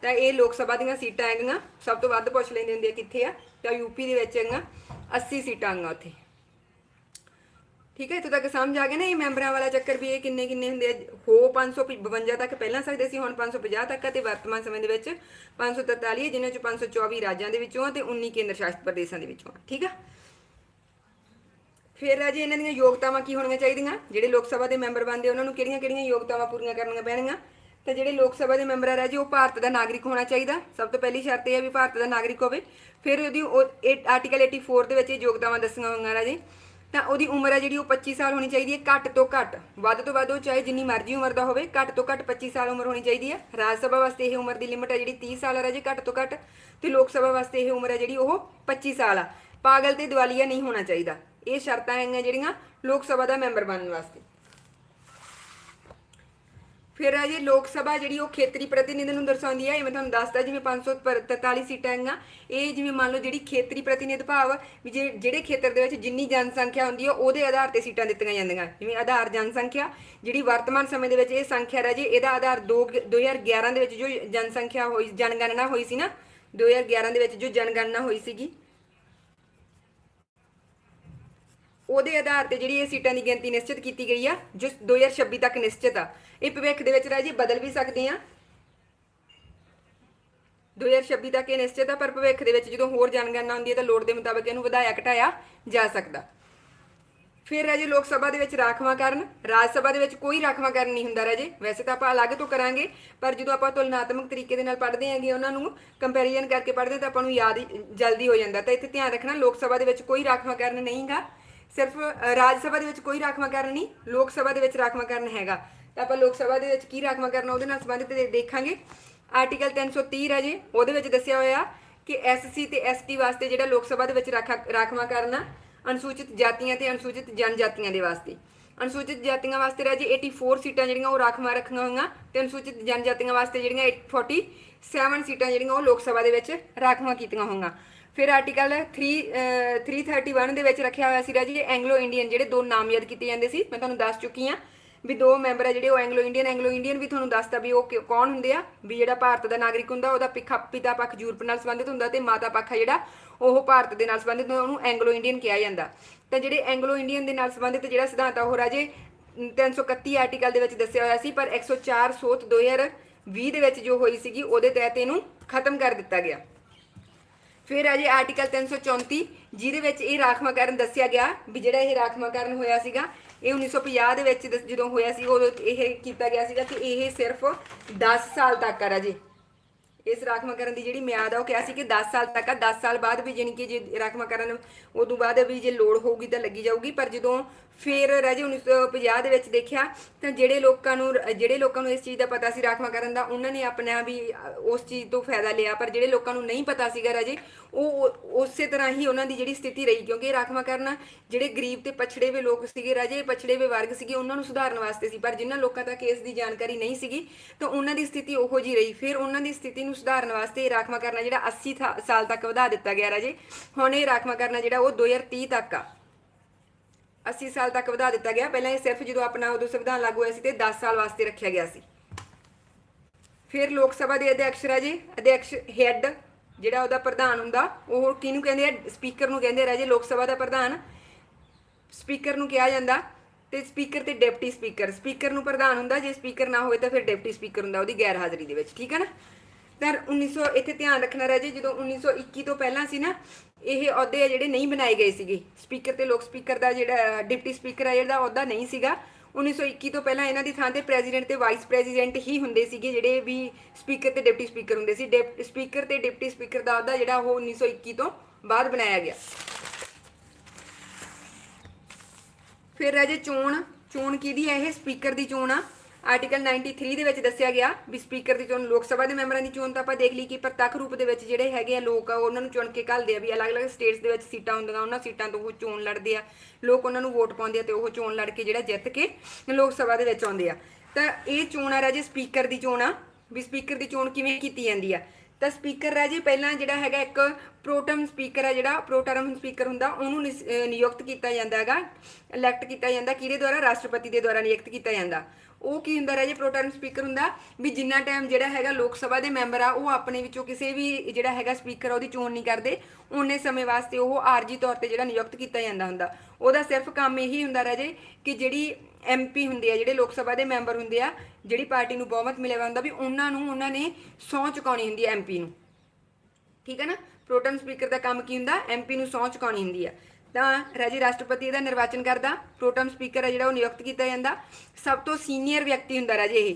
ਤਾਂ ਇਹ ਲੋਕ ਸਭਾ ਦੀਆਂ ਸੀਟਾਂ ਹੈਗੀਆਂ। ਸਭ ਤੋਂ ਵੱਧ ਪੁੱਛ ਲੈਂਦੇ ਹੁੰਦੇ ਆ ਕਿੱਥੇ ਆ? ਤਾਂ ਯੂਪੀ ਦੇ ਵਿੱਚ ਹੈਗੀਆਂ 80 ਸੀਟਾਂ ਹੈਗੀਆਂ ਉੱਥੇ। ਠੀਕ ਹੈ, ਇੱਥੋਂ ਤੱਕ ਸਮਝ ਆ ਗਿਆ ਨਾ ਇਹ ਮੈਂਬਰਾਂ ਵਾਲਾ ਚੱਕਰ ਵੀ ਇਹ ਕਿੰਨੇ ਕਿੰਨੇ ਹੁੰਦੇ ਆ? ਹੋ 552 ਤੱਕ ਪਹਿਲਾਂ ਸਕਦੇ ਸੀ, ਹੁਣ 550 ਤੱਕ ਅਤੇ ਵਰਤਮਾਨ ਸਮੇਂ ਦੇ ਵਿੱਚ 543 ਜਿਨ੍ਹਾਂ ਚੋਂ 524 ਰਾਜਾਂ ਦੇ ਵਿੱਚੋਂ ਆ ਤੇ 19 ਕੇਂਦਰ ਸ਼ਾਸਿਤ ਪ੍ਰਦੇਸ਼ਾਂ ਦੇ ਵਿੱਚੋਂ ਆ, ਠੀਕ ਆ? ਫਿਰ ਰਾਜੇ, ਇਹਨਾਂ ਦੀਆਂ ਯੋਗਤਾਵਾਂ ਕੀ ਹੋਣੀਆਂ ਚਾਹੀਦੀਆਂ? ਜਿਹੜੇ ਲੋਕ ਸਭਾ ਦੇ ਮੈਂਬਰ ਬਣਦੇ ਉਹਨਾਂ ਨੂੰ ਕਿਹੜੀਆਂ-ਕਿਹੜੀਆਂ ਯੋਗਤਾਵਾਂ ਪੂਰੀਆਂ ਕਰਨੀਆਂ ਪੈਣਗੀਆਂ? ਤਾਂ ਜਿਹੜੇ ਲੋਕ ਸਭਾ ਦੇ ਮੈਂਬਰ ਆ ਰਾਜੇ, ਉਹ ਭਾਰਤ ਦਾ ਨਾਗਰਿਕ ਹੋਣਾ ਚਾਹੀਦਾ। ਸਭ ਤੋਂ ਪਹਿਲੀ ਸ਼ਰਤ ਇਹ ਹੈ ਵੀ ਭਾਰਤ ਦਾ ਨਾਗਰਿਕ ਹੋਵੇ। ਫਿਰ ਉਹਦੀ ਉਹ- ਇਹ ਆਰਟੀਕਲ 84 ਦੇ ਵਿੱਚ ਇਹ ਯੋਗਤਾਵਾਂ ਦੱਸੀਆਂ ਹੋਈਆਂ ਰਾਜੇ। ਤਾਂ ਉਹਦੀ ਉਮਰ ਹੈ ਜਿਹੜੀ ਉਹ 25 ਸਾਲ ਹੋਣੀ ਚਾਹੀਦੀ ਹੈ, ਘੱਟ ਤੋਂ ਘੱਟ। ਵੱਧ ਤੋਂ ਵੱਧ ਉਹ ਚਾਹੇ ਜਿੰਨੀ ਮਰਜ਼ੀ ਉਮਰ ਦਾ ਹੋਵੇ, ਘੱਟ ਤੋਂ ਘੱਟ 25 ਸਾਲ ਉਮਰ ਹੋਣੀ ਚਾਹੀਦੀ ਹੈ। ਰਾਜ ਸਭਾ ਵਾਸਤੇ ਇਹ ਉਮਰ ਦੀ ਲਿਮਟ ਹੈ ਜਿਹੜੀ 30 ਸਾਲ ਹੈ ਰਾਜੇ ਘੱਟ ਤੋਂ ਘੱਟ। ਤੇ ਲੋਕ ਸਭਾ ਵਾਸਤੇ ਇਹ ਉਮਰ ਹੈ ਜਿਹੜੀ ਉਹ 25 ਸਾਲ ਆ। ਪਾਗਲ ਤੇ ਦਿਵਾਲੀਆ ਨਹੀਂ ਹੋਣਾ ਚਾਹੀਦਾ। ਇਹ ਸ਼ਰਤਾਂ ਹੈਗੀਆਂ ਜਿਹੜੀਆਂ ਲੋਕ ਸਭਾ ਦਾ ਮੈਂਬਰ ਬਣਨ ਵਾਸਤੇ। ਫਿਰ ਰਾਜੇ ਲੋਕ ਸਭਾ ਜਿਹੜੀ ਉਹ ਖੇਤਰੀ ਪ੍ਰਤੀਨਿਧ ਨੂੰ ਦਰਸਾਉਂਦੀ ਹੈ ਇਹ ਮੈਂ ਤੁਹਾਨੂੰ ਦੱਸਦਾ ਜਿਵੇਂ 543 ਸੀਟਾਂ ਹੈਗੀਆਂ, ਇਹ ਜਿਵੇਂ ਮੰਨ ਲਓ ਜਿਹੜੀ ਖੇਤਰੀ ਪ੍ਰਤੀਨਿਧ ਭਾਵ, ਵੀ ਜੇ- ਜਿਹੜੇ ਖੇਤਰ ਦੇ ਵਿੱਚ ਜਿੰਨੀ ਜਨਸੰਖਿਆ ਹੁੰਦੀ ਹੈ ਉਹਦੇ ਆਧਾਰ ਤੇ ਸੀਟਾਂ ਦਿੱਤੀਆਂ ਜਾਂਦੀਆਂ, ਜਿਵੇਂ ਆਧਾਰ ਜਨਸੰਖਿਆ, ਜਿਹੜੀ ਵਰਤਮਾਨ ਸਮੇਂ ਦੇ ਵਿੱਚ ਇਹ ਸੰਖਿਆ ਰਾਜੇ ਇਹਦਾ ਆਧਾਰ 2 2011 ਦੇ ਵਿੱਚ ਜੋ ਜਨਸੰਖਿਆ ਹੋਈ, ਜਨਗਣਨਾ ਹੋਈ ਸੀ ਨਾ 2011 ਦੇ ਵਿੱਚ ਜੋ ਜਨਗਣਨਾ ਹੋਈ ਸੀਗੀ ਉਹਦੇ ਆਧਾਰ ਤੇ ਜਿਹੜੀ ਇਹ ਸੀਟਾਂ ਦੀ ਗਿਣਤੀ ਨਿਸ਼ਚਿਤ ਕੀਤੀ ਗਈ ਆ, ਜੋ 2026 ਤੱਕ ਨਿਸ਼ਚਿਤ ਆ। ਇਹ ਭਵਿੱਖ ਦੇ ਵਿੱਚ ਰਾਜੀ ਬਦਲ ਵੀ ਸਕਦੇ ਆ। 2026 ਤੱਕ ਇਹ ਨਿਸ਼ਚਿਤ ਆ, ਪਰ ਭਵਿੱਖ ਦੇ ਵਿੱਚ ਜਦੋਂ ਹੋਰ ਜਨਗਣਨਾ ਹੁੰਦੀ ਹੈ ਤਾਂ ਲੋੜ ਦੇ ਮੁਤਾਬਕ ਇਹਨੂੰ ਵਧਾਇਆ ਘਟਾਇਆ ਜਾ ਸਕਦਾ। ਫਿਰ ਰਾਜੇ ਲੋਕ ਸਭਾ ਦੇ ਵਿੱਚ ਰਾਖਵਾਂਕਰਨ ਰਾਜ ਸਭਾ ਦੇ ਵਿੱਚ ਕੋਈ ਰਾਖਵਾਂਕਰਨ ਨਹੀਂ ਹੁੰਦਾ ਰਾਜੇ। ਵੈਸੇ ਤਾਂ ਆਪਾਂ ਅਲੱਗ ਤੋਂ ਕਰਾਂਗੇ, ਪਰ ਜਦੋਂ ਆਪਾਂ ਤੁਲਨਾਤਮਕ ਤਰੀਕੇ ਦੇ ਨਾਲ ਪੜ੍ਹਦੇ ਆਂਗੇ ਉਹਨਾਂ ਨੂੰ ਕੰਪੈਰੀਜ਼ਨ ਕਰਕੇ ਪੜ੍ਹਦੇ ਤਾਂ ਆਪਾਂ ਨੂੰ ਯਾਦ ਜਲਦੀ ਹੋ ਜਾਂਦਾ। ਤਾਂ ਇੱਥੇ ਧਿਆਨ ਰੱਖਣਾ, ਲੋਕ ਸਭਾ ਦੇ ਵਿੱਚ ਕੋਈ ਰਾਖਵਾਂਕਰਨ ਨਹੀਂਗਾ। ਸਿਰਫ ਰਾਜ ਸਭਾ ਦੇ ਵਿੱਚ ਕੋਈ ਰਾਖਵਾਂਕਰਨ ਨਹੀਂ, ਲੋਕ ਸਭਾ ਦੇ ਵਿੱਚ ਰਾਖਵਾਂਕਰਨ ਹੈਗਾ। ਤਾਂ ਆਪਾਂ ਲੋਕ ਸਭਾ ਦੇ ਵਿੱਚ ਕੀ ਰਾਖਵਾਂਕਰਨ ਕਰਨਾ, ਉਹਦੇ ਨਾਲ ਸੰਬੰਧਿਤ ਦੇਖਾਂਗੇ। ਆਰਟੀਕਲ 330 ਰਾਜੇ, ਉਹਦੇ ਵਿੱਚ ਦੱਸਿਆ ਹੋਇਆ ਕਿ ਐਸਸੀ ਤੇ ਐਸਟੀ ਵਾਸਤੇ ਜਿਹੜਾ ਲੋਕ ਸਭਾ ਦੇ ਵਿੱਚ ਰਾਖਾ ਰਾਖਵਾਂਕਰਨ ਆ ਅਨੁਸੂਚਿਤ ਜਾਤੀਆਂ ਤੇ ਅਨੁਸੂਚਿਤ ਜਨਜਾਤੀਆਂ ਦੇ ਵਾਸਤੇ। ਅਨੁਸੂਚਿਤ ਜਾਤੀਆਂ ਵਾਸਤੇ ਰਾਜੇ 84 ਸੀਟਾਂ ਜਿਹੜੀਆਂ ਉਹ ਰਾਖਵਾਂ ਰੱਖੀਆਂ ਹੋਈਆਂ ਤੇ ਅਨੁਸੂਚਿਤ ਜਨਜਾਤੀਆਂ ਵਾਸਤੇ ਜਿਹੜੀਆਂ 47 ਸੀਟਾਂ ਜਿਹੜੀਆਂ ਉਹ ਲੋਕ ਸਭਾ ਦੇ ਵਿੱਚ ਰਾਖਵਾਂ ਕੀਤੀਆਂ ਹੋਈਆਂ। ਫਿਰ ਆਰਟੀਕਲ 3 ਅਹ 331 ਦੇ ਵਿੱਚ ਰੱਖਿਆ ਹੋਇਆ ਸੀ ਰਾਜੀ ਐਂਗਲੋ ਇੰਡੀਅਨ ਜਿਹੜੇ ਦੋ ਨਾਮ ਯਾਦ ਕੀਤੇ ਜਾਂਦੇ ਸੀ, ਮੈਂ ਤੁਹਾਨੂੰ ਦੱਸ ਚੁੱਕੀ ਹਾਂ ਵੀ ਦੋ ਮੈਂਬਰ ਆ ਜਿਹੜੇ ਉਹ ਐਂਗਲੋ ਇੰਡੀਅਨ ਐਂਗਲੋ ਇੰਡੀਅਨ ਵੀ ਤੁਹਾਨੂੰ ਦੱਸਦਾ ਵੀ ਉਹ ਕੌਣ ਹੁੰਦੇ ਆ, ਵੀ ਜਿਹੜਾ ਭਾਰਤ ਦਾ ਨਾਗਰਿਕ ਹੁੰਦਾ, ਉਹਦਾ ਪਿਖਾ, ਪਿਤਾ ਪੱਖ ਯੂਰਪ ਨਾਲ ਸੰਬੰਧਿਤ ਹੁੰਦਾ ਤੇ ਮਾਤਾ ਪੱਖ ਆ ਜਿਹੜਾ, ਉਹ ਭਾਰਤ ਦੇ ਨਾਲ ਸੰਬੰਧਿਤ ਹੁੰਦਾ, ਉਹਨੂੰ ਐਂਗਲੋ ਇੰਡੀਅਨ ਕਿਹਾ ਜਾਂਦਾ। ਤਾਂ ਜਿਹੜੇ ਐਂਗਲੋ ਇੰਡੀਅਨ ਦੇ ਨਾਲ ਸੰਬੰਧਿਤ ਜਿਹੜਾ ਸਿਧਾਂਤ ਆ ਉਹ ਰਾਜੇ 331 ਆਰਟੀਕਲ ਦੇ ਵਿੱਚ ਦੱਸਿਆ ਹੋਇਆ ਸੀ, ਪਰ 104 ਸੋਤ 2020 ਦੇ ਵਿੱਚ ਜੋ ਹੋਈ ਸੀਗੀ, ਉਹਦੇ ਤਹਿਤ ਇਹਨੂੰ ਖਤਮ ਕਰ ਦਿੱਤਾ ਗਿਆ। ਫਿਰ ਆ ਜੀ ਆਰਟੀਕਲ 334 ਜਿਹਦੇ ਵਿੱਚ ਇਹ ਰਾਖਵਾਂਕਰਨ ਦੱਸਿਆ ਗਿਆ ਵੀ ਜਿਹੜਾ ਇਹ ਰਾਖਵਾਂਕਰਨ ਹੋਇਆ ਸੀਗਾ, ਇਹ 1950 ਦੇ ਵਿੱਚ ਦਸ- ਜਦੋਂ ਹੋਇਆ ਸੀ, ਉਦੋਂ ਇਹ ਕੀਤਾ ਗਿਆ ਸੀਗਾ ਕਿ ਇਹ ਸਿਰਫ 10 ਸਾਲ ਤੱਕ ਆ ਰਾਜੀ। ਇਸ ਰਾਖਵਾਂਕਰਨ ਦੀ ਜਿਹੜੀ ਮਿਆਦ ਆ, ਉਹ ਕਿਹਾ ਸੀ ਕਿ 10 ਸਾਲ ਤੱਕ ਆ। 10 ਸਾਲ ਬਾਅਦ ਵੀ ਜਾਣੀ ਕਿ ਜੇ ਰਾਖਵਾਂਕਰਨ ਉਦੋਂ ਬਾਅਦ ਵੀ ਜੇ ਲੋੜ ਹੋਊਗੀ ਤਾਂ ਲੱਗੀ ਜਾਊਗੀ, ਪਰ ਜਦੋਂ ਫਿਰ ਰਾਜੇ 1950 ਦੇ ਵਿੱਚ ਦੇਖਿਆ ਤਾਂ ਜਿਹੜੇ ਲੋਕਾਂ ਨੂੰ ਜਿਹੜੇ ਲੋਕਾਂ ਨੂੰ ਇਸ ਚੀਜ਼ ਦਾ ਪਤਾ ਸੀ ਰਾਖਵਾਂਕਰਨ ਦਾ ਉਹਨਾਂ ਨੇ ਆਪਣਾ ਵੀ ਅ, ਉਸ ਚੀਜ਼ ਤੋਂ ਫਾਇਦਾ ਲਿਆ ਪਰ ਜਿਹੜੇ ਲੋਕਾਂ ਨੂੰ ਨਹੀਂ ਪਤਾ ਸੀਗਾ ਰਾਜੇ ਉਹ ਉਸੇ ਤਰ੍ਹਾਂ ਹੀ ਉਹਨਾਂ ਦੀ ਜਿਹੜੀ ਸਥਿਤੀ ਰਹੀ ਕਿਉਂਕਿ ਰਾਖਵਾਂਕਰਨ ਜਿਹੜੇ ਗਰੀਬ ਤੇ ਪਛੜੇ ਹੋਏ ਲੋਕ ਸੀਗੇ ਰਾਜੇ ਪਛੜੇ ਹੋਏ ਵਰਗ ਸੀਗੇ ਉਹਨਾਂ ਨੂੰ ਸੁਧਾਰਨ ਵਾਸਤੇ ਸੀ ਪਰ ਜਿਨ੍ਹਾਂ ਲੋਕਾਂ ਤੱਕ ਇਸ ਦੀ ਜਾਣਕਾਰੀ ਨਹੀਂ ਸੀਗੀ ਤਾਂ ਉਹਨਾਂ ਦੀ ਸਥਿਤੀ ਉਹੋ ਜੀ ਰਹੀ। ਫਿਰ ਉਹਨਾਂ ਦੀ ਸਥਿਤੀ ਨੂੰ ਸੁਧਾਰਨ ਵਾਸਤੇ ਰਾਖਵਾਂਕਰਨ ਜਿਹੜਾ 80 ਥਾ- ਸਾਲ ਤੱਕ ਵਧਾ ਦਿੱਤਾ ਗਿਆ ਰਾਜੇ ਹੁਣ ਇਹ ਰਾਖਵਾਂਕਰਨ ਜਿਹੜਾ ਉਹ 2030 ਤੱਕ ਆ। 80 ਸਾਲ ਤੱਕ ਵਧਾ ਦਿੱਤਾ ਗਿਆ। ਪਹਿਲਾਂ ਇਹ ਸਿਰਫ ਜਦੋਂ ਆਪਣਾ ਉਦੋਂ ਸੰਵਿਧਾਨ ਲਾਗੂ ਹੋਇਆ ਸੀ ਤੇ 10 ਸਾਲ ਵਾਸਤੇ ਰੱਖਿਆ ਗਿਆ ਸੀ। ਫਿਰ ਲੋਕ ਸਭਾ ਦੇ ਅਧਿਕਸ਼ ਰਾਜੇ ਅਧਿਕਸ਼ ਹੈੱਡ ਜਿਹੜਾ ਉਹਦਾ ਪ੍ਰਧਾਨ ਹੁੰਦਾ, ਉਹ ਕਿਹਨੂੰ ਕਹਿੰਦੇ ਆ? ਸਪੀਕਰ ਨੂੰ ਕਹਿੰਦੇ ਆ ਰਾਜੇ ਲੋਕ ਸਭਾ ਦਾ ਪ੍ਰਧਾਨ। ਸਪੀਕਰ ਨੂੰ ਕਿਹਾ ਜਾਂਦਾ ਤੇ ਸਪੀਕਰ ਤੇ ਡਿਪਟੀ ਸਪੀਕਰ ਸਪੀਕਰ ਨੂੰ ਪ੍ਰਧਾਨ ਹੁੰਦਾ, ਜੇ ਸਪੀਕਰ ਨਾ ਹੋਵੇ ਤਾਂ ਫਿਰ ਡਿਪਟੀ ਸਪੀਕਰ ਹੁੰਦਾ, ਉਹਦੀ ਗੈਰ ਹਾਜ਼ਰੀ ਦੇ ਵਿੱਚ। ਠੀਕ ਹੈ ਨਾ? ਤਾਂ 1900 ਇੱਥੇ ਧਿਆਨ ਰੱਖਣਾ ਰਹਿ ਜੇ ਜਦੋਂ 1921 ਤੋਂ ਪਹਿਲਾਂ ਸੀ ਨਾ, ਇਹ ਅਹੁਦੇ ਆ ਜਿਹੜੇ ਨਹੀਂ ਬਣਾਏ ਗਏ ਸੀਗੇ। ਸਪੀਕਰ ਤੇ ਲੋਕ ਸਪੀਕਰ ਦਾ ਜਿਹੜਾ, ਡਿਪਟੀ ਸਪੀਕਰ ਆ, ਜਿਹੜਾ ਅਹੁਦਾ ਨਹੀਂ ਸੀਗਾ। 1921 ਤੋਂ ਪਹਿਲਾਂ ਇਹਨਾਂ ਦੀ ਥਾਂ ਤੇ ਪ੍ਰੈਜ਼ੀਡੈਂਟ ਤੇ ਵਾਈਸ ਪ੍ਰੈਜ਼ੀਡੈਂਟ ਹੀ ਹੁੰਦੇ ਸੀਗੇ, ਜਿਹੜੇ ਵੀ ਸਪੀਕਰ ਤੇ ਡਿਪਟੀ ਸਪੀਕਰ ਹੁੰਦੇ ਸੀ। ਸਪੀਕਰ ਤੇ ਡਿਪਟੀ ਸਪੀਕਰ ਦਾ ਅਹੁਦਾ ਜਿਹੜਾ, ਉਹ 1921 ਤੋਂ ਬਾਅਦ ਬਣਾਇਆ ਗਿਆ। ਫਿਰ ਰਾਜੇ ਚੋਣ ਚੋਣ ਕਿਹਦੀ ਹੈ ਇਹ? ਸਪੀਕਰ ਦੀ ਚੋਣ ਆ। ਆਰਟੀਕਲ 93 ਦੇ ਵਿੱਚ ਦੱਸਿਆ ਗਿਆ ਵੀ ਸਪੀਕਰ ਦੀ ਚੋਣ ਲੋਕ ਸਭਾ ਦੇ ਮੈਂਬਰਾਂ ਦੀ ਚੋਣ ਤਾਂ ਆਪਾਂ ਦੇਖ ਲਈ ਕਿ ਪ੍ਰਤੱਖ ਰੂਪ ਦੇ ਵਿੱਚ ਜਿਹੜੇ ਹੈਗੇ ਆ ਲੋਕ ਆ, ਉਹਨਾਂ ਨੂੰ ਚੁਣ ਕੇ ਘੱਲਦੇ ਆ ਵੀ ਅਲੱਗ-ਅਲੱਗ ਸਟੇਟਸ ਦੇ ਵਿੱਚ ਸੀਟਾਂ ਹੁੰਦੀਆਂ, ਉਹਨਾਂ ਸੀਟਾਂ ਤੋਂ ਉਹ ਚੋਣ ਲੜਦੇ ਆ। ਲੋਕ ਉਹਨਾਂ ਨੂੰ ਵੋਟ ਪਾਉਂਦੇ ਆ ਤੇ ਉਹ ਚੋਣ ਲੜ ਕੇ ਜਿਹੜਾ ਜਿੱਤ ਕੇ ਲੋਕ ਸਭਾ ਦੇ ਵਿੱਚ ਆਉਂਦੇ ਆ। ਤਾਂ ਇਹ ਚੋਣ ਆ ਰਾਜੇ ਸਪੀਕਰ ਦੀ ਚੋਣ ਆ, ਵੀ ਸਪੀਕਰ ਦੀ ਚੋਣ ਕਿਵੇਂ ਕੀਤੀ ਜਾਂਦੀ ਆ। ਤਾਂ ਸਪੀਕਰ ਰਾਜੇ ਪਹਿਲਾਂ ਜਿਹੜਾ ਹੈਗਾ ਇੱਕ ਪ੍ਰੋਟਮ ਸਪੀਕਰ ਆ, ਜਿਹੜਾ ਪ੍ਰੋਟਰਮ ਸਪੀਕਰ ਹੁੰਦਾ, ਉਹਨੂੰ ਨਿਯੁਕਤ ਕੀਤਾ ਜਾਂਦਾ ਹੈਗਾ ਇਲੈਕਟ ਕੀਤਾ ਜਾਂਦਾ, ਕਿਹਦੇ ਦੁਆਰਾ? ਰਾਸ਼ਟਰਪਤੀ ਦੇ ਦੁਆਰਾ ਨਿਯੁਕਤ ਕੀਤਾ ਜਾਂਦਾ। ਉਹ ਕੀ ਹੁੰਦਾ ਰਾਜੇ ਪ੍ਰੋਟਰਮ ਸਪੀਕਰ ਹੁੰਦਾ, ਵੀ ਜਿੰਨਾ ਟਾਈਮ ਜਿਹੜਾ ਹੈਗਾ ਲੋਕ ਸਭਾ ਦੇ ਮੈਂਬਰ ਆ, ਉਹ ਆਪਣੇ ਵਿੱਚੋਂ ਕਿਸੇ ਵੀ ਜਿਹੜਾ ਹੈਗਾ ਸਪੀਕਰ ਉਹਦੀ ਚੋਣ ਨਹੀਂ ਕਰਦੇ। ਉਹਨੇ ਸਮੇਂ ਵਾਸਤੇ ਉਹ ਆਰਜੀ ਤੌਰ ਤੇ ਜਿਹੜਾ ਨਿਯੁਕਤ ਕੀਤਾ ਜਾਂਦਾ ਹੁੰਦਾ। ਉਹਦਾ ਸਿਰਫ ਕੰਮ ਇਹੀ ਹੁੰਦਾ ਰਾਜੇ ਕਿ ਜਿਹੜੀ ਐਮਪੀ ਹੁੰਦੇ ਆ, ਜਿਹੜੇ ਲੋਕ ਸਭਾ ਦੇ ਮੈਂਬਰ ਹੁੰਦੇ ਆ, ਜਿਹੜੀ ਪਾਰਟੀ ਨੂੰ ਬਹੁਮਤ ਮਿਲਿਆ ਹੁੰਦਾ ਵੀ ਉਹਨਾਂ ਨੂੰ, ਉਹਨਾਂ ਨੇ ਸਹੁੰ ਚੁਕਾਉਣੀ ਹੁੰਦੀ ਹੈ ਐਮਪੀ ਨੂੰ। ਠੀਕ ਹੈ ਨਾ? ਪ੍ਰੋਟਮ ਸਪੀਕਰ ਦਾ ਕੰਮ ਕੀ ਹੁੰਦਾ? ਐਮਪੀ ਨੂੰ ਸਹੁੰ ਚੁਕਾਉਣੀ ਹੁੰਦੀ ਆ। ਤਾਂ ਰਾਜੀ ਰਾਸ਼ਟਰਪਤੀ ਦਾ ਨਿਰਵਾਚਨ ਕਰਦਾ ਪ੍ਰੋਟਮ ਸਪੀਕਰ ਹੈ ਜਿਹੜਾ ਉਹ ਨਿਯੁਕਤ ਕੀਤਾ ਜਾਂਦਾ। ਸਭ ਤੋਂ ਸੀਨੀਅਰ ਵਿਅਕਤੀ ਹੁੰਦਾ ਰਾਜੇ ਇਹ।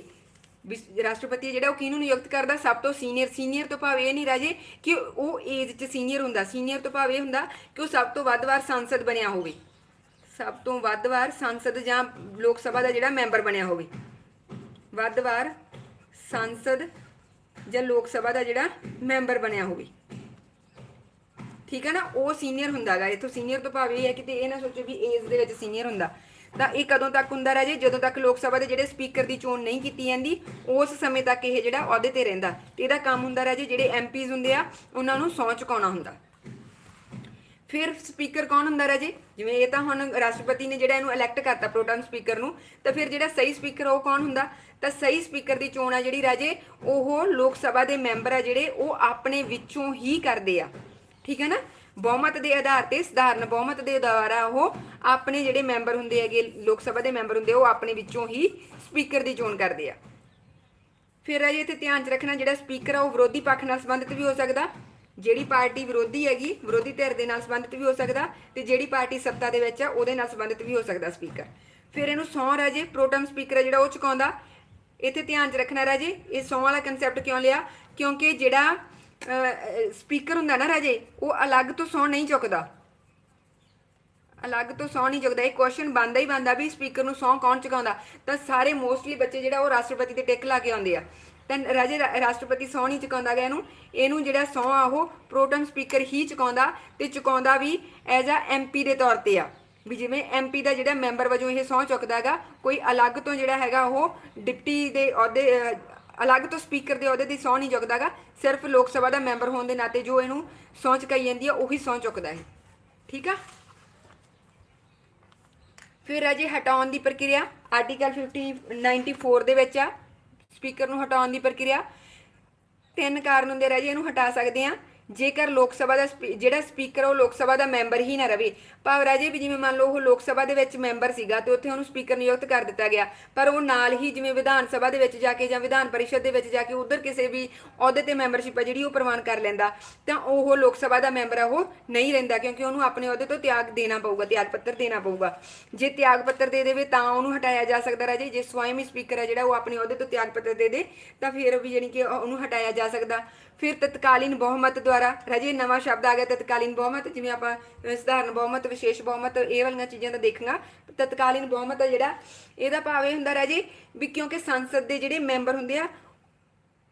ਵੀ ਰਾਸ਼ਟਰਪਤੀ ਜਿਹੜਾ ਉਹ ਕਿਹਨੂੰ ਨਿਯੁਕਤ ਕਰਦਾ? ਸਭ ਤੋਂ ਸੀਨੀਅਰ ਸੀਨੀਅਰ ਤੋਂ ਭਾਵ ਇਹ ਨਹੀਂ ਰਾਜੇ ਕਿ ਉਹ ਏਜ 'ਚ ਸੀਨੀਅਰ ਹੁੰਦਾ। ਸੀਨੀਅਰ ਤੋਂ ਭਾਵ ਇਹ ਹੁੰਦਾ ਕਿ ਉਹ ਸਭ ਤੋਂ ਵੱਧ ਵਾਰ ਸੰਸਦ ਬਣਿਆ ਹੋਵੇ। ਸਭ ਤੋਂ ਵੱਧ ਵਾਰ ਸੰਸਦ ਜਾਂ ਲੋਕ ਸਭਾ ਦਾ ਜਿਹੜਾ ਮੈਂਬਰ ਬਣਿਆ ਹੋਵੇ। ਵੱਧ ਵਾਰ ਸੰਸਦ ਜਾਂ ਲੋਕ ਸਭਾ ਦਾ ਜਿਹੜਾ ਮੈਂਬਰ ਬਣਿਆ ਹੋਵੇ। ਠੀਕ ਹੈ ਨਾ, ਉਹ ਸੀਨੀਅਰ ਹੁੰਦਾਗਾ ਇਥੋਂ ਸੀਨੀਅਰ ਤੋਂ ਭਾਵ ਇਹ ਹੈ ਕਿ ਤੇ ਇਹ ਨਾ ਸੋਚੋ ਵੀ ਏਜ ਦੇ ਵਿੱਚ ਸੀਨੀਅਰ ਹੁੰਦਾ। ਤਾਂ ਇਹ ਕਦੋਂ ਤੱਕ ਹੁੰਦਾ ਰਾਜੇ ਜਦੋਂ ਤੱਕ ਲੋਕ ਸਭਾ ਦੇ ਜਿਹੜੇ ਸਪੀਕਰ ਦੀ ਚੋਣ ਨਹੀਂ ਕੀਤੀ ਜਾਂਦੀ, ਉਸ ਸਮੇਂ ਤੱਕ ਇਹ ਜਿਹੜਾ ਅਹੁਦੇ ਤੇ ਰਹਿੰਦਾ। ਤੇ ਇਹਦਾ ਕੰਮ ਹੁੰਦਾ ਰਾਜੇ ਜਿਹੜੇ ਐਮਪੀਜ਼ ਹੁੰਦੇ ਆ, ਉਹਨਾਂ ਨੂੰ ਸਹੁੰ ਚੁਕਾਉਣਾ ਹੁੰਦਾ। ਫਿਰ ਸਪੀਕਰ ਕੌਣ ਹੁੰਦਾ ਰਾਜੇ ਜਿਵੇਂ ਇਹ ਤਾਂ ਹੁਣ ਰਾਸ਼ਟਰਪਤੀ ਨੇ ਜਿਹੜਾ ਇਹਨੂੰ ਇਲੈਕਟ ਕਰਤਾ ਪ੍ਰੋਟਮ ਸਪੀਕਰ ਨੂੰ, ਤਾਂ ਫਿਰ ਜਿਹੜਾ ਸਹੀ ਸਪੀਕਰ ਉਹ ਕੌਣ ਹੁੰਦਾ? ਤਾਂ ਸਹੀ ਸਪੀਕਰ ਦੀ ਚੋਣ ਆ ਜਿਹੜੀ ਰਾਜੇ ਉਹ ਲੋਕ ਸਭਾ ਦੇ ਮੈਂਬਰ ਆ ਜਿਹੜੇ, ਉਹ ਆਪਣੇ ਵਿੱਚੋਂ ਹੀ ਕਰਦੇ ਆ। ਠੀਕ ਹੈ ਨਾ? ਬਹੁਮਤ ਦੇ ਆਧਾਰ ਤੇ ਸਧਾਰਨ ਬਹੁਮਤ ਦੇ ਦੁਆਰਾ ਉਹ ਆਪਣੇ ਜਿਹੜੇ ਮੈਂਬਰ ਹੁੰਦੇ ਹੈਗੇ, ਲੋਕ ਸਭਾ ਦੇ ਮੈਂਬਰ ਹੁੰਦੇ, ਉਹ ਆਪਣੇ ਵਿੱਚੋਂ ਹੀ ਸਪੀਕਰ ਦੀ ਚੋਣ ਕਰਦੇ ਆ। ਫਿਰ ਰਾਜੇ ਇੱਥੇ ਧਿਆਨ 'ਚ ਰੱਖਣਾ ਜਿਹੜਾ ਸਪੀਕਰ ਆ, ਉਹ ਵਿਰੋਧੀ ਪੱਖ ਨਾਲ ਸੰਬੰਧਿਤ ਵੀ ਹੋ ਸਕਦਾ। ਜਿਹੜੀ ਪਾਰਟੀ ਵਿਰੋਧੀ ਹੈਗੀ, ਵਿਰੋਧੀ ਧਿਰ ਦੇ ਨਾਲ ਸੰਬੰਧਿਤ ਵੀ ਹੋ ਸਕਦਾ ਤੇ ਜਿਹੜੀ ਪਾਰਟੀ ਸੱਤਾ ਦੇ ਵਿੱਚ ਆ, ਉਹਦੇ ਨਾਲ ਸੰਬੰਧਿਤ ਵੀ ਹੋ ਸਕਦਾ ਸਪੀਕਰ। ਫਿਰ ਇਹਨੂੰ ਸੌ ਰਾਜੇ, ਪ੍ਰੋਟਮ ਸਪੀਕਰ ਹੈ ਜਿਹੜਾ ਉਹ ਚੁਕਾਉਂਦਾ। ਇੱਥੇ ਧਿਆਨ 'ਚ ਰੱਖਣਾ ਰਾਜੇ, ਇਹ ਸੌ ਵਾਲਾ ਕਨਸੈਪਟ ਕਿਉਂ ਲਿਆ? ਕਿਉਂਕਿ ਜਿਹੜਾ ਸਪੀਕਰ ਹੁੰਦਾ ਨਾ ਰਾਜੇ, ਉਹ ਅਲੱਗ ਤੋਂ ਸੌ ਨਹੀਂ ਚੁੱਕਦਾ। ਅਲੱਗ ਤੋਂ ਸਹੁੰ ਨਹੀਂ ਚੁੱਕਦਾ। ਇਹ ਕੁਐਸਚਨ ਬੰਦਾ ਹੀ ਬੰਦਾ ਵੀ ਸਪੀਕਰ ਨੂੰ ਸਹੁੰ ਕੌਣ ਚੁਕਾਉਂਦਾ। ਤਾਂ ਸਾਰੇ ਮੋਸਟਲੀ ਬੱਚੇ ਜਿਹੜਾ ਉਹ ਰਾਸ਼ਟਰਪਤੀ ਤੇ ਟਿਕ ਲਾ ਕੇ ਆਉਂਦੇ ਆ। ਤਾਂ ਰਾਜੇ, ਰਾ- ਰਾਸ਼ਟਰਪਤੀ ਸਹੁੰ ਨਹੀਂ ਚੁਕਾਉਂਦਾ ਗਿਆ ਇਹਨੂੰ। ਇਹਨੂੰ ਜਿਹੜਾ ਸਹੁੰ ਆ, ਉਹ ਪ੍ਰੋਟਮ ਸਪੀਕਰ ਹੀ ਚੁਕਾਉਂਦਾ ਤੇ ਚੁਕਾਉਂਦਾ ਵੀ ਐਜ਼ ਅ ਐਮਪੀ ਦੇ ਤੌਰ ਤੇ ਆ। ਵੀ ਜਿਵੇਂ ਐਮਪੀ ਦਾ ਜਿਹੜਾ ਮੈਂਬਰ ਵਜੋਂ ਇਹ ਸਹੁੰ ਚੁੱਕਦਾ ਹੈਗਾ ਕੋਈ ਅਲੱਗ ਤੋਂ ਜਿਹੜਾ ਹੈਗਾ ਉਹ ਡਿਪਟੀ ਦੇ ਅਹੁਦੇ ਅਲੱਗ ਤੋਂ ਸਪੀਕਰ ਦੇ ਅਹੁਦੇ ਦੀ ਸਹੁੰ ਨਹੀਂ ਚੁੱਕਦਾਗਾ ਸਿਰਫ ਲੋਕ ਸਭਾ ਦਾ ਮੈਂਬਰ ਹੋਣ ਦੇ ਨਾਤੇ ਜੋ ਇਹਨੂੰ ਸਹੁੰ ਚੁਕਾਈ ਜਾਂਦੀ ਆ, ਉਹੀ ਸਹੁੰ ਚੁੱਕਦਾ ਹੈ ਠੀਕ ਆ? ਫਿਰ ਅਜੇ ਹਟਾਉਣ ਦੀ ਪ੍ਰਕਿਰਿਆ ਆਰਟੀਕਲ 50 94 ਦੇ ਵਿੱਚ ਆ। ਸਪੀਕਰ ਨੂੰ ਹਟਾਉਣ ਦੀ ਪ੍ਰਕਿਰਿਆ। ਤਿੰਨ ਕਾਰਨ ਹੁੰਦੇ ਰਹਿ ਰਾਜੇ ਇਹਨੂੰ ਹਟਾ ਸਕਦੇ ਆ। ਜੇਕਰ ਲੋਕ ਸਭਾ ਦਾ ਸਪੀ- ਜਿਹੜਾ ਸਪੀਕਰ ਉਹ ਲੋਕ ਸਭਾ ਦਾ ਮੈਂਬਰ ਹੀ ਨਾ ਰਵੇ। ਭਾਵ ਰਾਜੇ ਵੀ ਜਿਵੇਂ ਮੰਨ ਲਓ, ਉਹ ਲੋਕ ਸਭਾ ਦੇ ਵਿੱਚ ਮੈਂਬਰ ਸੀਗਾ ਤੇ ਉੱਥੇ ਉਹਨੂੰ ਸਪੀਕਰ ਨਿਯੁਕਤ ਕਰ ਦਿੱਤਾ ਗਿਆ। ਪਰ ਉਹ ਨਾਲ ਹੀ ਜਿਵੇਂ ਵਿਧਾਨ ਸਭਾ ਦੇ ਵਿੱਚ ਜਾ ਕੇ ਜਾਂ ਵਿਧਾਨ ਪਰਿਸ਼ਦ ਦੇ ਵਿੱਚ ਜਾ ਕੇ ਉਧਰ ਕਿਸੇ ਵੀ ਅਹੁਦੇ ਤੇ ਮੈਂਬਰਸ਼ਿਪ ਆ ਜਿਹੜੀ ਉਹ ਪ੍ਰਵਾਨ ਕਰ ਲੈਂਦਾ, ਤਾਂ ਉਹ ਲੋਕ ਸਭਾ ਦਾ ਮੈਂਬਰ ਆ, ਉਹ ਨਹੀਂ ਰਹਿੰਦਾ ਕਿਉਂਕਿ ਉਹਨੂੰ ਆਪਣੇ ਅਹੁਦੇ ਤੋਂ ਤਿਆਗ ਦੇਣਾ ਪਊਗਾ, ਤਿਆਗ ਪੱਤਰ ਦੇਣਾ ਪਊਗਾ। ਜੇ ਤਿਆਗ ਪੱਤਰ ਦੇ ਦੇਵੇ ਤਾਂ ਉਹਨੂੰ ਹਟਾਇਆ ਜਾ ਸਕਦਾ ਰਾਜੇ, ਜੇ ਸਵੈਮੀ ਸਪੀਕਰ ਹੈ ਜਿਹੜਾ ਉਹ ਆਪਣੇ ਅਹੁਦੇ ਤੋਂ ਤਿਆਗ ਪੱਤਰ ਦੇ ਦੇ, ਤਾਂ ਫਿਰ ਵੀ ਜਾਨੀ ਕਿ ਉਹਨੂੰ ਹਟਾਇਆ ਜਾ ਸਕਦਾ। ਫਿਰ ਤਤਕਾਲੀਨ ਬਹੁਮਤ ਦੁਆਰਾ ਦੁਆਰਾ ਰਾਜੇ, ਨਵਾਂ ਸ਼ਬਦ ਆ ਗਿਆ, ਤਤਕਾਲੀਨ ਬਹੁਮਤ, ਜਿਵੇਂ ਆਪਾਂ ਸਧਾਰਨ ਬਹੁਮਤ, ਵਿਸ਼ੇਸ਼ ਬਹੁਮਤ, ਇਹ ਵਾਲੀਆਂ ਚੀਜ਼ਾਂ ਤਾਂ ਦੇਖੀਆਂ ਤਤਕਾਲੀਨ ਬਹੁਮਤ ਜਿਹੜਾ, ਇਹਦਾ ਭਾਵ ਇਹ ਹੁੰਦਾ ਰਾਜੇ ਵੀ ਕਿਉਂਕਿ ਸੰਸਦ ਦੇ ਜਿਹੜੇ ਮੈਂਬਰ ਹੁੰਦੇ ਆ,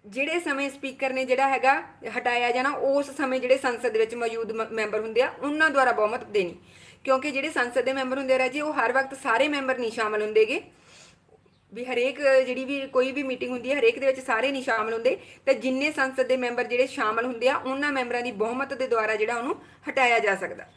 ਜਿਹੜੇ ਸਮੇਂ ਸਪੀਕਰ ਨੇ ਜਿਹੜਾ ਹੈਗਾ, ਹਟਾਇਆ ਜਾਣਾ, ਉਸ ਸਮੇਂ ਜਿਹੜੇ ਸੰਸਦ ਦੇ ਵਿੱਚ ਮੌਜੂਦ ਮੈਂਬਰ ਹੁੰਦੇ ਆ, ਉਹਨਾਂ ਦੁਆਰਾ ਬਹੁਮਤ ਦੇਣੀ। ਕਿਉਂਕਿ ਜਿਹੜੇ ਸੰਸਦ ਦੇ ਮੈਂਬਰ ਹੁੰਦੇ ਆ ਰਾਜੇ, ਉਹ ਹਰ ਵਕਤ ਸਾਰੇ ਮੈਂਬਰ ਨਹੀਂ ਸ਼ਾਮਲ ਹੁੰਦੇਗੇ। ਵੀ ਹਰੇਕ ਜਿਹੜੀ ਵੀ ਕੋਈ ਵੀ ਮੀਟਿੰਗ ਹੁੰਦੀ ਹੈ, ਹਰੇਕ ਦੇ ਵਿੱਚ ਸਾਰੇ ਨਹੀਂ ਸ਼ਾਮਲ ਹੁੰਦੇ। ਤੇ ਜਿੰਨੇ ਸੰਸਦ ਦੇ ਮੈਂਬਰ ਜਿਹੜੇ ਸ਼ਾਮਲ ਹੁੰਦੇ ਆ, ਉਹਨਾਂ ਮੈਂਬਰਾਂ ਦੀ ਬਹੁਮਤ ਦੇ ਦੁਆਰਾ ਜਿਹੜਾ ਉਹਨੂੰ ਹਟਾਇਆ ਜਾ ਸਕਦਾ।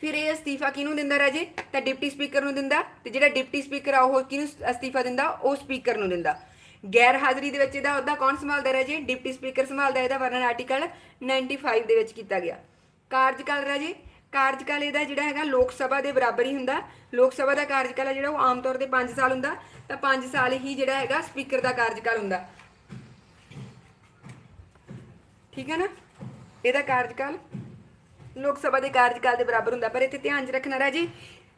ਫਿਰ ਇਹ ਅਸਤੀਫਾ ਕਿਹਨੂੰ ਦਿੰਦਾ ਰਾਜੇ? ਤਾਂ ਡਿਪਟੀ ਸਪੀਕਰ ਨੂੰ ਦਿੰਦਾ। ਤੇ ਜਿਹੜਾ ਡਿਪਟੀ ਸਪੀਕਰ ਆ, ਉਹ ਕਿਹਨੂੰ ਅਸਤੀਫਾ ਦਿੰਦਾ? ਉਹ ਸਪੀਕਰ ਨੂੰ ਦਿੰਦਾ। ਗੈਰ ਹਾਜ਼ਰੀ ਦੇ ਵਿੱਚ ਇਹਦਾ ਅਹੁਦਾ ਕੌਣ ਸੰਭਾਲਦਾ ਰਾਜੇ? ਡਿਪਟੀ ਸਪੀਕਰ ਸੰਭਾਲਦਾ ਇਹਦਾ ਵਰਣਨ ਆਰਟੀਕਲ 95 ਦੇ ਵਿੱਚ ਕੀਤਾ ਗਿਆ। ਕਾਰਜਕਾਲ ਰਾਜੇ ਕਾਰਜਕਾਲ ਇਹਦਾ ਜਿਹੜਾ ਹੈਗਾ ਲੋਕ ਸਭਾ ਦੇ ਬਰਾਬਰ ਹੀ ਹੁੰਦਾ। ਲੋਕ ਸਭਾ ਦਾ ਕਾਰਜਕਾਲ ਹੈ ਜਿਹੜਾ ਉਹ ਆਮ ਤੌਰ ਤੇ 5 ਸਾਲ ਹੁੰਦਾ, ਤਾਂ 5 ਸਾਲ ਹੀ ਜਿਹੜਾ ਹੈਗਾ ਸਪੀਕਰ ਦਾ ਕਾਰਜਕਾਲ ਹੁੰਦਾ। ਠੀਕ ਹੈ ਨਾ? ਇਹਦਾ ਕਾਰਜਕਾਲ ਲੋਕ ਸਭਾ ਦੇ ਕਾਰਜਕਾਲ ਦੇ ਬਰਾਬਰ ਹੁੰਦਾ, ਪਰ ਇੱਥੇ ਧਿਆਨ 'ਚ ਰੱਖਣਾ ਰਾਜੀ,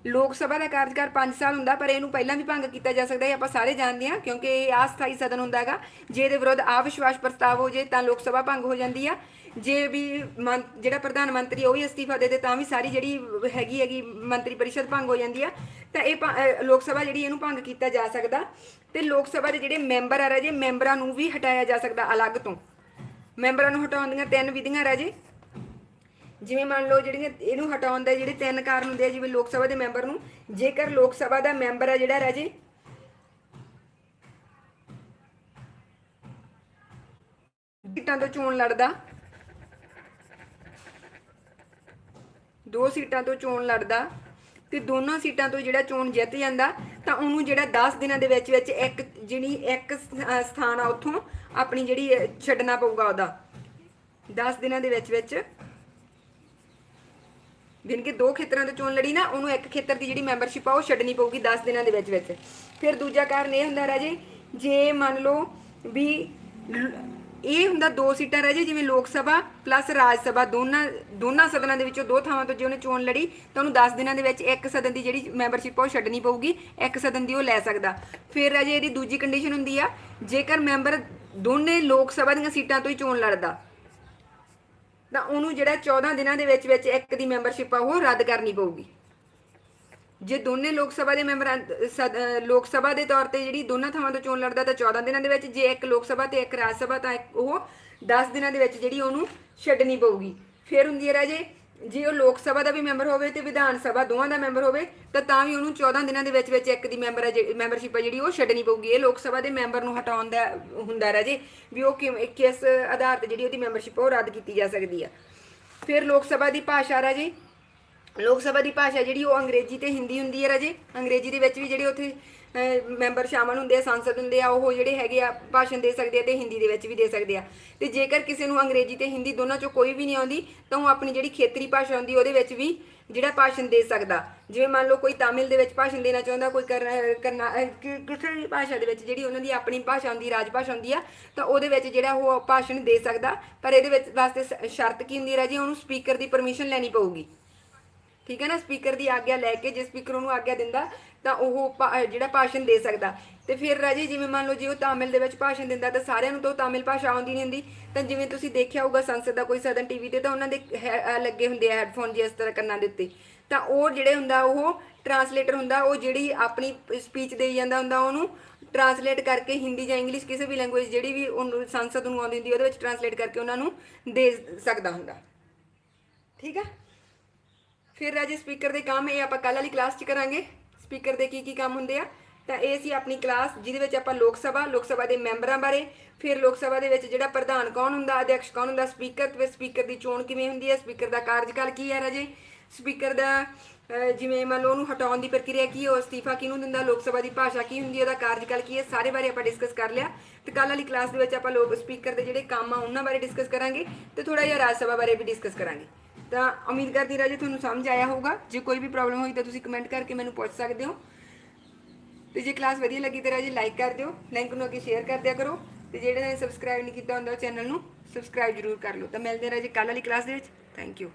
ਲੋਕ ਸਭਾ ਦਾ ਕਾਰਜਕਾਲ 5 ਸਾਲ ਹੁੰਦਾ, ਪਰ ਇਹਨੂੰ ਪਹਿਲਾਂ ਵੀ ਭੰਗ ਕੀਤਾ ਜਾ ਸਕਦਾ ਹੈ ਆਪਾਂ ਸਾਰੇ ਜਾਣਦੇ ਹਾਂ, ਕਿਉਂਕਿ ਇਹ ਅਸਥਾਈ ਸਦਨ ਹੁੰਦਾ ਹੈਗਾ। ਜੇ ਇਹਦੇ ਵਿਰੁੱਧ ਅਵਿਸ਼ਵਾਸ ਪ੍ਰਸਤਾਵ ਹੋ ਜੇ, ਤਾਂ ਲੋਕ ਸਭਾ ਭੰਗ ਹੋ ਜਾਂਦੀ ਆ। ਜੇ ਵੀ ਮੰ- ਜਿਹੜਾ ਪ੍ਰਧਾਨ ਮੰਤਰੀ ਉਹ ਵੀ ਅਸਤੀਫਾ ਦੇ ਦੇ, ਤਾਂ ਵੀ ਸਾਰੀ ਜਿਹੜੀ ਹੈਗੀ ਹੈਗੀ ਮੰਤਰੀ ਪਰਿਸ਼ਦ ਭੰਗ ਹੋ ਜਾਂਦੀ ਆ। ਤਾਂ ਇਹ ਭੰ- ਲੋਕ ਸਭਾ ਜਿਹੜੀ ਇਹਨੂੰ ਭੰਗ ਕੀਤਾ ਜਾ ਸਕਦਾ। ਤੇ ਲੋਕ ਸਭਾ ਦੇ ਜਿਹੜੇ ਮੈਂਬਰ ਆ ਰਾਜੇ, ਮੈਂਬਰਾਂ ਨੂੰ ਵੀ ਹਟਾਇਆ ਜਾ ਸਕਦਾ ਅਲੱਗ ਤੋਂ। ਮੈਂਬਰਾਂ ਨੂੰ ਹਟਾਉਣ ਦੀਆਂ ਤਿੰਨ ਵਿਧੀਆਂ ਰਾਜੇ। ਜਿਵੇਂ ਮੰਨ ਲਓ ਜਿਹੜੀਆਂ ਇਹਨੂੰ ਹਟਾਉਣ ਦੇ ਜਿਹੜੇ ਤਿੰਨ ਕਾਰਨ ਹੁੰਦੇ ਆ, ਜਿਵੇਂ ਲੋਕ ਸਭਾ ਦੇ ਮੈਂਬਰ ਨੂੰ। ਜੇਕਰ ਲੋਕ ਸਭਾ ਦਾ ਮੈਂਬਰ ਆ ਜਿਹੜਾ ਰਾਜੇ, ਸੀਟਾਂ ਤੋਂ ਚੋਣ ਲੜਦਾ। ਦੋ ਸੀਟਾਂ ਤੋਂ ਚੋਣ ਲੜਦਾ ਤੇ ਦੋਨਾਂ ਸੀਟਾਂ ਤੋਂ ਜਿਹੜਾ ਚੋਣ ਜਿੱਤ ਜਾਂਦਾ, ਤਾਂ ਉਹਨੂੰ ਜਿਹੜਾ 10 ਦਿਨਾਂ ਦੇ ਵਿੱਚ ਵਿੱਚ ਇੱਕ ਜਿਹੜੀ ਇੱਕ ਸਥਾਨ ਆ ਉੱਥੋਂ ਆਪਣੀ ਜਿਹੜੀ ਛੱਡਣਾ ਪਊਗਾ ਉਹਦਾ। 10 ਦਿਨਾਂ ਦੇ ਵਿੱਚ ਵਿੱਚ ਦਿਨ ਕੇ ਦੋ ਖੇਤਰਾਂ ਤੋਂ ਚੋਣ ਲੜੀ ਨਾ, ਉਹਨੂੰ ਇੱਕ ਖੇਤਰ ਦੀ ਜਿਹੜੀ ਮੈਂਬਰਸ਼ਿਪ ਆ ਉਹ ਛੱਡਣੀ ਪਊਗੀ 10 ਦਿਨਾਂ ਦੇ ਵਿੱਚ ਵਿੱਚ। ਫਿਰ ਦੂਜਾ ਕਾਰਨ ਇਹ ਹੁੰਦਾ ਰਾਜੇ, ਜੇ ਮੰਨ ਲਓ ਵੀ ਇਹ ਹੁੰਦਾ ਦੋ ਸੀਟਾਂ ਰਹਿ ਜੇ ਜਿਵੇਂ ਲੋਕ ਸਭਾ ਪਲੱਸ ਰਾਜ ਸਭਾ, ਦੋਨਾਂ ਦੋਨਾਂ ਸਦਨਾਂ ਦੇ ਵਿੱਚੋਂ ਦੋ ਥਾਵਾਂ ਤੋਂ ਜੇ ਉਹਨੇ ਚੋਣ ਲੜੀ, ਤਾਂ ਉਹਨੂੰ 10 ਦਿਨਾਂ ਦੇ ਵਿੱਚ ਇੱਕ ਸਦਨ ਦੀ ਜਿਹੜੀ ਮੈਂਬਰਸ਼ਿਪ ਆ ਉਹ ਛੱਡਣੀ ਪਊਗੀ, ਇੱਕ ਸਦਨ ਦੀ ਉਹ ਲੈ ਸਕਦਾ। ਫਿਰ ਰਾਜੇ ਇਹਦੀ ਦੂਜੀ ਕੰਡੀਸ਼ਨ ਹੁੰਦੀ ਆ, ਜੇਕਰ ਮੈਂਬਰ ਦੋਨੇ ਲੋਕ ਸਭਾ ਦੀਆਂ ਸੀਟਾਂ ਤੋਂ ਹੀ ਚੋਣ ਲੜਦਾ, ਤਾਂ ਉਹਨੂੰ ਜਿਹੜਾ 14 ਦਿਨਾਂ ਦੇ ਵਿੱਚ ਵਿੱਚ ਇੱਕ ਦੀ ਮੈਂਬਰਸ਼ਿਪ ਆ, ਉਹ ਰੱਦ ਕਰਨੀ ਪਊਗੀ। ਜੇ ਦੋਨੇ ਲੋਕ ਸਭਾ ਦੇ ਮੈਂਬਰਾਂ ਸਦ- ਲੋਕ ਸਭਾ ਦੇ ਤੌਰ ਤੇ ਜਿਹੜੀ ਦੋਨਾਂ ਥਾਵਾਂ ਤੋਂ ਚੋਣ ਲੜਦਾ ਤਾਂ 14 ਦਿਨਾਂ ਦੇ ਵਿੱਚ, ਜੇ ਇੱਕ ਲੋਕ ਸਭਾ ਤੇ ਇੱਕ ਰਾਜ ਸਭਾ ਤਾਂ ਉਹ 10 ਦਿਨਾਂ ਦੇ ਵਿੱਚ ਜਿਹੜੀ ਉਹਨੂੰ ਛੱਡਣੀ ਪਊਗੀ। ਫਿਰ ਹੁੰਦੀ ਹੈ ਰਾਜੇ, ਜੇ ਉਹ ਲੋਕ ਸਭਾ ਦਾ ਵੀ ਮੈਂਬਰ ਹੋਵੇ ਤੇ ਵਿਧਾਨ ਸਭਾ ਦੋਵਾਂ ਦਾ ਮੈਂਬਰ ਹੋਵੇ, ਤਾਂ ਤਾਂ ਵੀ ਉਹਨੂੰ 14 ਦਿਨਾਂ ਦੇ ਵਿੱਚ ਵਿੱਚ ਇੱਕ ਦੀ ਮੈਂਬਰ ਮੈਂਬਰਸ਼ਿਪ ਹੈ ਜਿਹੜੀ ਉਹ ਛੱਡਣੀ ਪਊਗੀ। ਇਹ ਲੋਕ ਸਭਾ ਦੇ ਮੈਂਬਰ ਨੂੰ ਹਟਾਉਣ ਦਾ ਹੁੰਦਾ ਰਾਜੇ, ਵੀ ਉਹ ਕਿਵੇਂ, ਕਿਸ ਆਧਾਰ ਤੇ ਜਿਹੜੀ ਉਹਦੀ ਮੈਂਬਰਸ਼ਿਪ ਉਹ ਰੱਦ ਕੀਤੀ ਜਾ ਸਕਦੀ ਆ। ਫਿਰ ਲੋਕ ਸਭਾ ਦੀ ਭਾਸ਼ਾ ਰਾਜੇ ਲੋਕ ਸਭਾ ਦੀ ਭਾਸ਼ਾ ਜਿਹੜੀ ਉਹ ਅੰਗਰੇਜ਼ੀ ਤੇ ਹਿੰਦੀ ਹੁੰਦੀ ਹੈ ਰਾਜੇ। ਅੰਗਰੇਜ਼ੀ ਦੇ ਵਿੱਚ ਵੀ ਜਿਹੜੇ ਉੱਥੇ ਮੈਂਬਰ ਸ਼ਾਮਲ ਹੁੰਦੇ ਆ, ਸੰਸਦ ਹੁੰਦੇ ਆ, ਉਹ ਜਿਹੜੇ ਹੈਗੇ ਆ, ਭਾਸ਼ਣ ਦੇ ਸਕਦੇ ਆ ਤੇ ਹਿੰਦੀ ਦੇ ਵਿੱਚ ਵੀ ਦੇ ਸਕਦੇ ਆ। ਤੇ ਜੇਕਰ ਕਿਸੇ ਨੂੰ ਅੰਗਰੇਜ਼ੀ ਤੇ ਹਿੰਦੀ ਦੋਨਾਂ ਚੋਂ ਕੋਈ ਵੀ ਨਹੀਂ ਆਉਂਦੀ, ਤਾਂ ਉਹ ਆਪਣੀ ਜਿਹੜੀ ਖੇਤਰੀ ਭਾਸ਼ਾ ਹੁੰਦੀ, ਉਹਦੇ ਵਿੱਚ ਵੀ ਜਿਹੜਾ ਭਾਸ਼ਣ ਦੇ ਸਕਦਾ। ਜਿਵੇਂ ਮੰਨ ਲਓ ਕੋਈ ਤਾਮਿਲ ਦੇ ਵਿੱਚ ਭਾਸ਼ਣ ਦੇਣਾ ਚਾਹੁੰਦਾ, ਕੋਈ ਕਰ- ਕਰਨਾ ਕਿਸੇ ਵੀ ਭਾਸ਼ਾ ਦੇ ਵਿੱਚ ਜਿਹੜੀ ਉਹਨਾਂ ਦੀ ਆਪਣੀ ਭਾਸ਼ਾ ਹੁੰਦੀ, ਰਾਜ ਭਾਸ਼ਾ ਹੁੰਦੀ ਆ, ਤਾਂ ਉਹਦੇ ਵਿੱਚ ਜਿਹੜਾ ਉਹ ਭਾਸ਼ਣ ਦੇ ਸਕਦਾ। ਪਰ ਇਹਦੇ ਵਿੱਚ ਵਾਸਤੇ ਸ- ਸ਼ਰਤ ਕੀ ਹੁੰਦੀ ਹੈ ਰਾਜੀ? ਉਹਨੂੰ ਸਪੀਕਰ ਦੀ ਪਰਮਿਸ਼ਨ ਲੈਣੀ ਪਊਗੀ। ਠੀਕ ਹੈ ਨਾ ਸਪੀਕਰ ਦੀ ਆਗਿਆ ਲੈ ਕੇ, ਜੇ ਸਪੀਕਰ ਉਹਨੂੰ ਆਗਿਆ ਦਿੰਦਾ, ਤਾਂ ਉਹ ਭਾ- ਜਿਹੜਾ ਭਾਸ਼ਣ ਦੇ ਸਕਦਾ। ਤੇ ਫਿਰ ਰਾਜੇ, ਜਿਵੇਂ ਮੰਨ ਲਓ ਜੇ ਉਹ ਤਾਮਿਲ ਦੇ ਵਿੱਚ ਭਾਸ਼ਣ ਦਿੰਦਾ, ਤਾਂ ਸਾਰਿਆਂ ਨੂੰ ਤਾਂ ਉਹ ਤਾਮਿਲ ਭਾਸ਼ਾ ਆਉਂਦੀ ਨਹੀਂ ਹੁੰਦੀ। ਤਾਂ ਜਿਵੇਂ ਤੁਸੀਂ ਦੇਖਿਆ ਹੋਊਗਾ, ਸੰਸਦ ਦਾ ਕੋਈ ਸਦਨ ਟੀਵੀ ਤੇ, ਤਾਂ ਉਹਨਾਂ ਦੇ ਹੈ- ਲੱਗੇ ਹੁੰਦੇ ਆ ਹੈੱਡਫੋਨ ਜਿਸ ਤਰ੍ਹਾਂ ਕੰਨਾਂ ਦੇ ਉੱਤੇ। ਤਾਂ ਉਹ ਜਿਹੜੇ ਹੁੰਦਾ, ਉਹ ਟਰਾਂਸਲੇਟਰ ਹੁੰਦਾ, ਉਹ ਜਿਹੜੀ ਆਪਣੀ ਸਪੀਚ ਦੇਈ ਜਾਂਦਾ ਹੁੰਦਾ, ਉਹਨੂੰ ਟਰਾਂਸਲੇਟ ਕਰਕੇ ਹਿੰਦੀ ਜਾਂ ਇੰਗਲਿਸ਼ ਕਿਸੇ ਵੀ ਲੈਂਗੁਏਜ ਜਿਹੜੀ ਵੀ ਉਹਨੂੰ ਸੰਸਦ ਨੂੰ ਆਉਂਦੀ ਹੁੰਦੀ, ਉਹਦੇ ਵਿੱਚ ਟਰਾਂਸਲੇਟ ਕਰਕੇ ਉਹਨਾਂ ਨੂੰ ਦੇ ਸਕਦਾ ਹੁੰਦਾ। ਠੀਕ ਆ? ਫਿਰ ਰਾਜੇ ਸਪੀਕਰ ਦੇ ਕੰਮ ਇਹ ਆਪਾਂ ਕੱਲ ਵਾਲੀ ਕਲਾਸ 'ਚ ਕਰਾਂਗੇ। ਸਪੀਕਰ ਦੇ ਕੀ ਕੀ ਕੰਮ ਹੁੰਦੇ ਆ। ਤਾਂ ਇਹ ਸੀ ਆਪਣੀ ਕਲਾਸ ਜਿਹਦੇ ਵਿੱਚ ਆਪਾਂ ਲੋਕ ਸਭਾ ਲੋਕ ਸਭਾ ਦੇ ਮੈਂਬਰਾਂ ਬਾਰੇ। ਫਿਰ ਲੋਕ ਸਭਾ ਦੇ ਵਿੱਚ ਜਿਹੜਾ ਪ੍ਰਧਾਨ ਕੌਣ ਹੁੰਦਾ ਅਧਿਕਸ਼ ਕੌਣ ਹੁੰਦਾ ਸਪੀਕਰ ਤੇ ਸਪੀਕਰ ਦੀ ਚੋਣ ਕਿਵੇਂ ਹੁੰਦੀ ਹੈ ਸਪੀਕਰ ਦਾ ਕਾਰਜਕਾਲ ਕੀ ਹੈ ਰਾਜੇ? ਸਪੀਕਰ ਦਾ ਜਿਵੇਂ ਮੰਨ ਲਓ ਉਹਨੂੰ ਹਟਾਉਣ ਦੀ ਪ੍ਰਕਿਰਿਆ ਕੀ ਹੈ, ਉਹ ਅਸਤੀਫਾ ਕਿਹਨੂੰ ਦਿੰਦਾ, ਲੋਕ ਸਭਾ ਦੀ ਭਾਸ਼ਾ ਕੀ ਹੁੰਦੀ ਹੈ, ਉਹਦਾ ਕਾਰਜਕਾਲ ਕੀ ਹੈ, ਸਾਰੇ ਬਾਰੇ ਆਪਾਂ ਡਿਸਕਸ ਕਰ ਲਿਆ। ਤੇ ਕੱਲ ਵਾਲੀ ਕਲਾਸ ਦੇ ਵਿੱਚ ਆਪਾਂ ਲੋਕ ਸਪੀਕਰ ਦੇ ਜਿਹੜੇ ਕੰਮ ਆ, ਉਹਨਾਂ ਬਾਰੇ ਡਿਸਕਸ ਕਰਾਂਗੇ। ਤੇ ਥੋੜਾ ਜਿਹਾ ਰਾਜ ਸਭਾ ਬਾਰੇ ਵੀ ਡਿਸਕਸ ਕਰਾਂਗੇ। ਤਾਂ ਉਮੀਦ ਕਰਦੀ ਰਾਜੇ ਤੁਹਾਨੂੰ ਸਮਝ ਆਇਆ ਹੋਊਗਾ। ਜੇ ਕੋਈ ਵੀ ਪ੍ਰੋਬਲਮ ਹੋਈ ਤਾਂ ਤੁਸੀਂ ਕਮੈਂਟ ਕਰਕੇ ਮੈਨੂੰ ਪੁੱਛ ਸਕਦੇ ਹੋ। ਤੇ ਜੇ ਕਲਾਸ ਵਧੀਆ ਲੱਗੀ ਤਾਂ ਰਾਜੇ ਲਾਈਕ ਕਰ ਦਿਓ ਲਿੰਕ ਨੂੰ ਅੱਗੇ ਸ਼ੇਅਰ ਕਰ ਦਿਆ ਕਰੋ। ਤੇ ਜਿਹੜੇ ਨੇ ਸਬਸਕ੍ਰਾਈਬ ਨਹੀਂ ਕੀਤਾ ਹੁੰਦਾ ਉਹ ਚੈਨਲ ਨੂੰ ਸਬਸਕ੍ਰਾਈਬ ਜ਼ਰੂਰ ਕਰ ਲਓ। ਤਾਂ ਮਿਲਦੇ ਹਾਂ ਰਾਜੇ ਕੱਲ ਵਾਲੀ ਕਲਾਸ ਦੇ ਵਿੱਚ। Thank you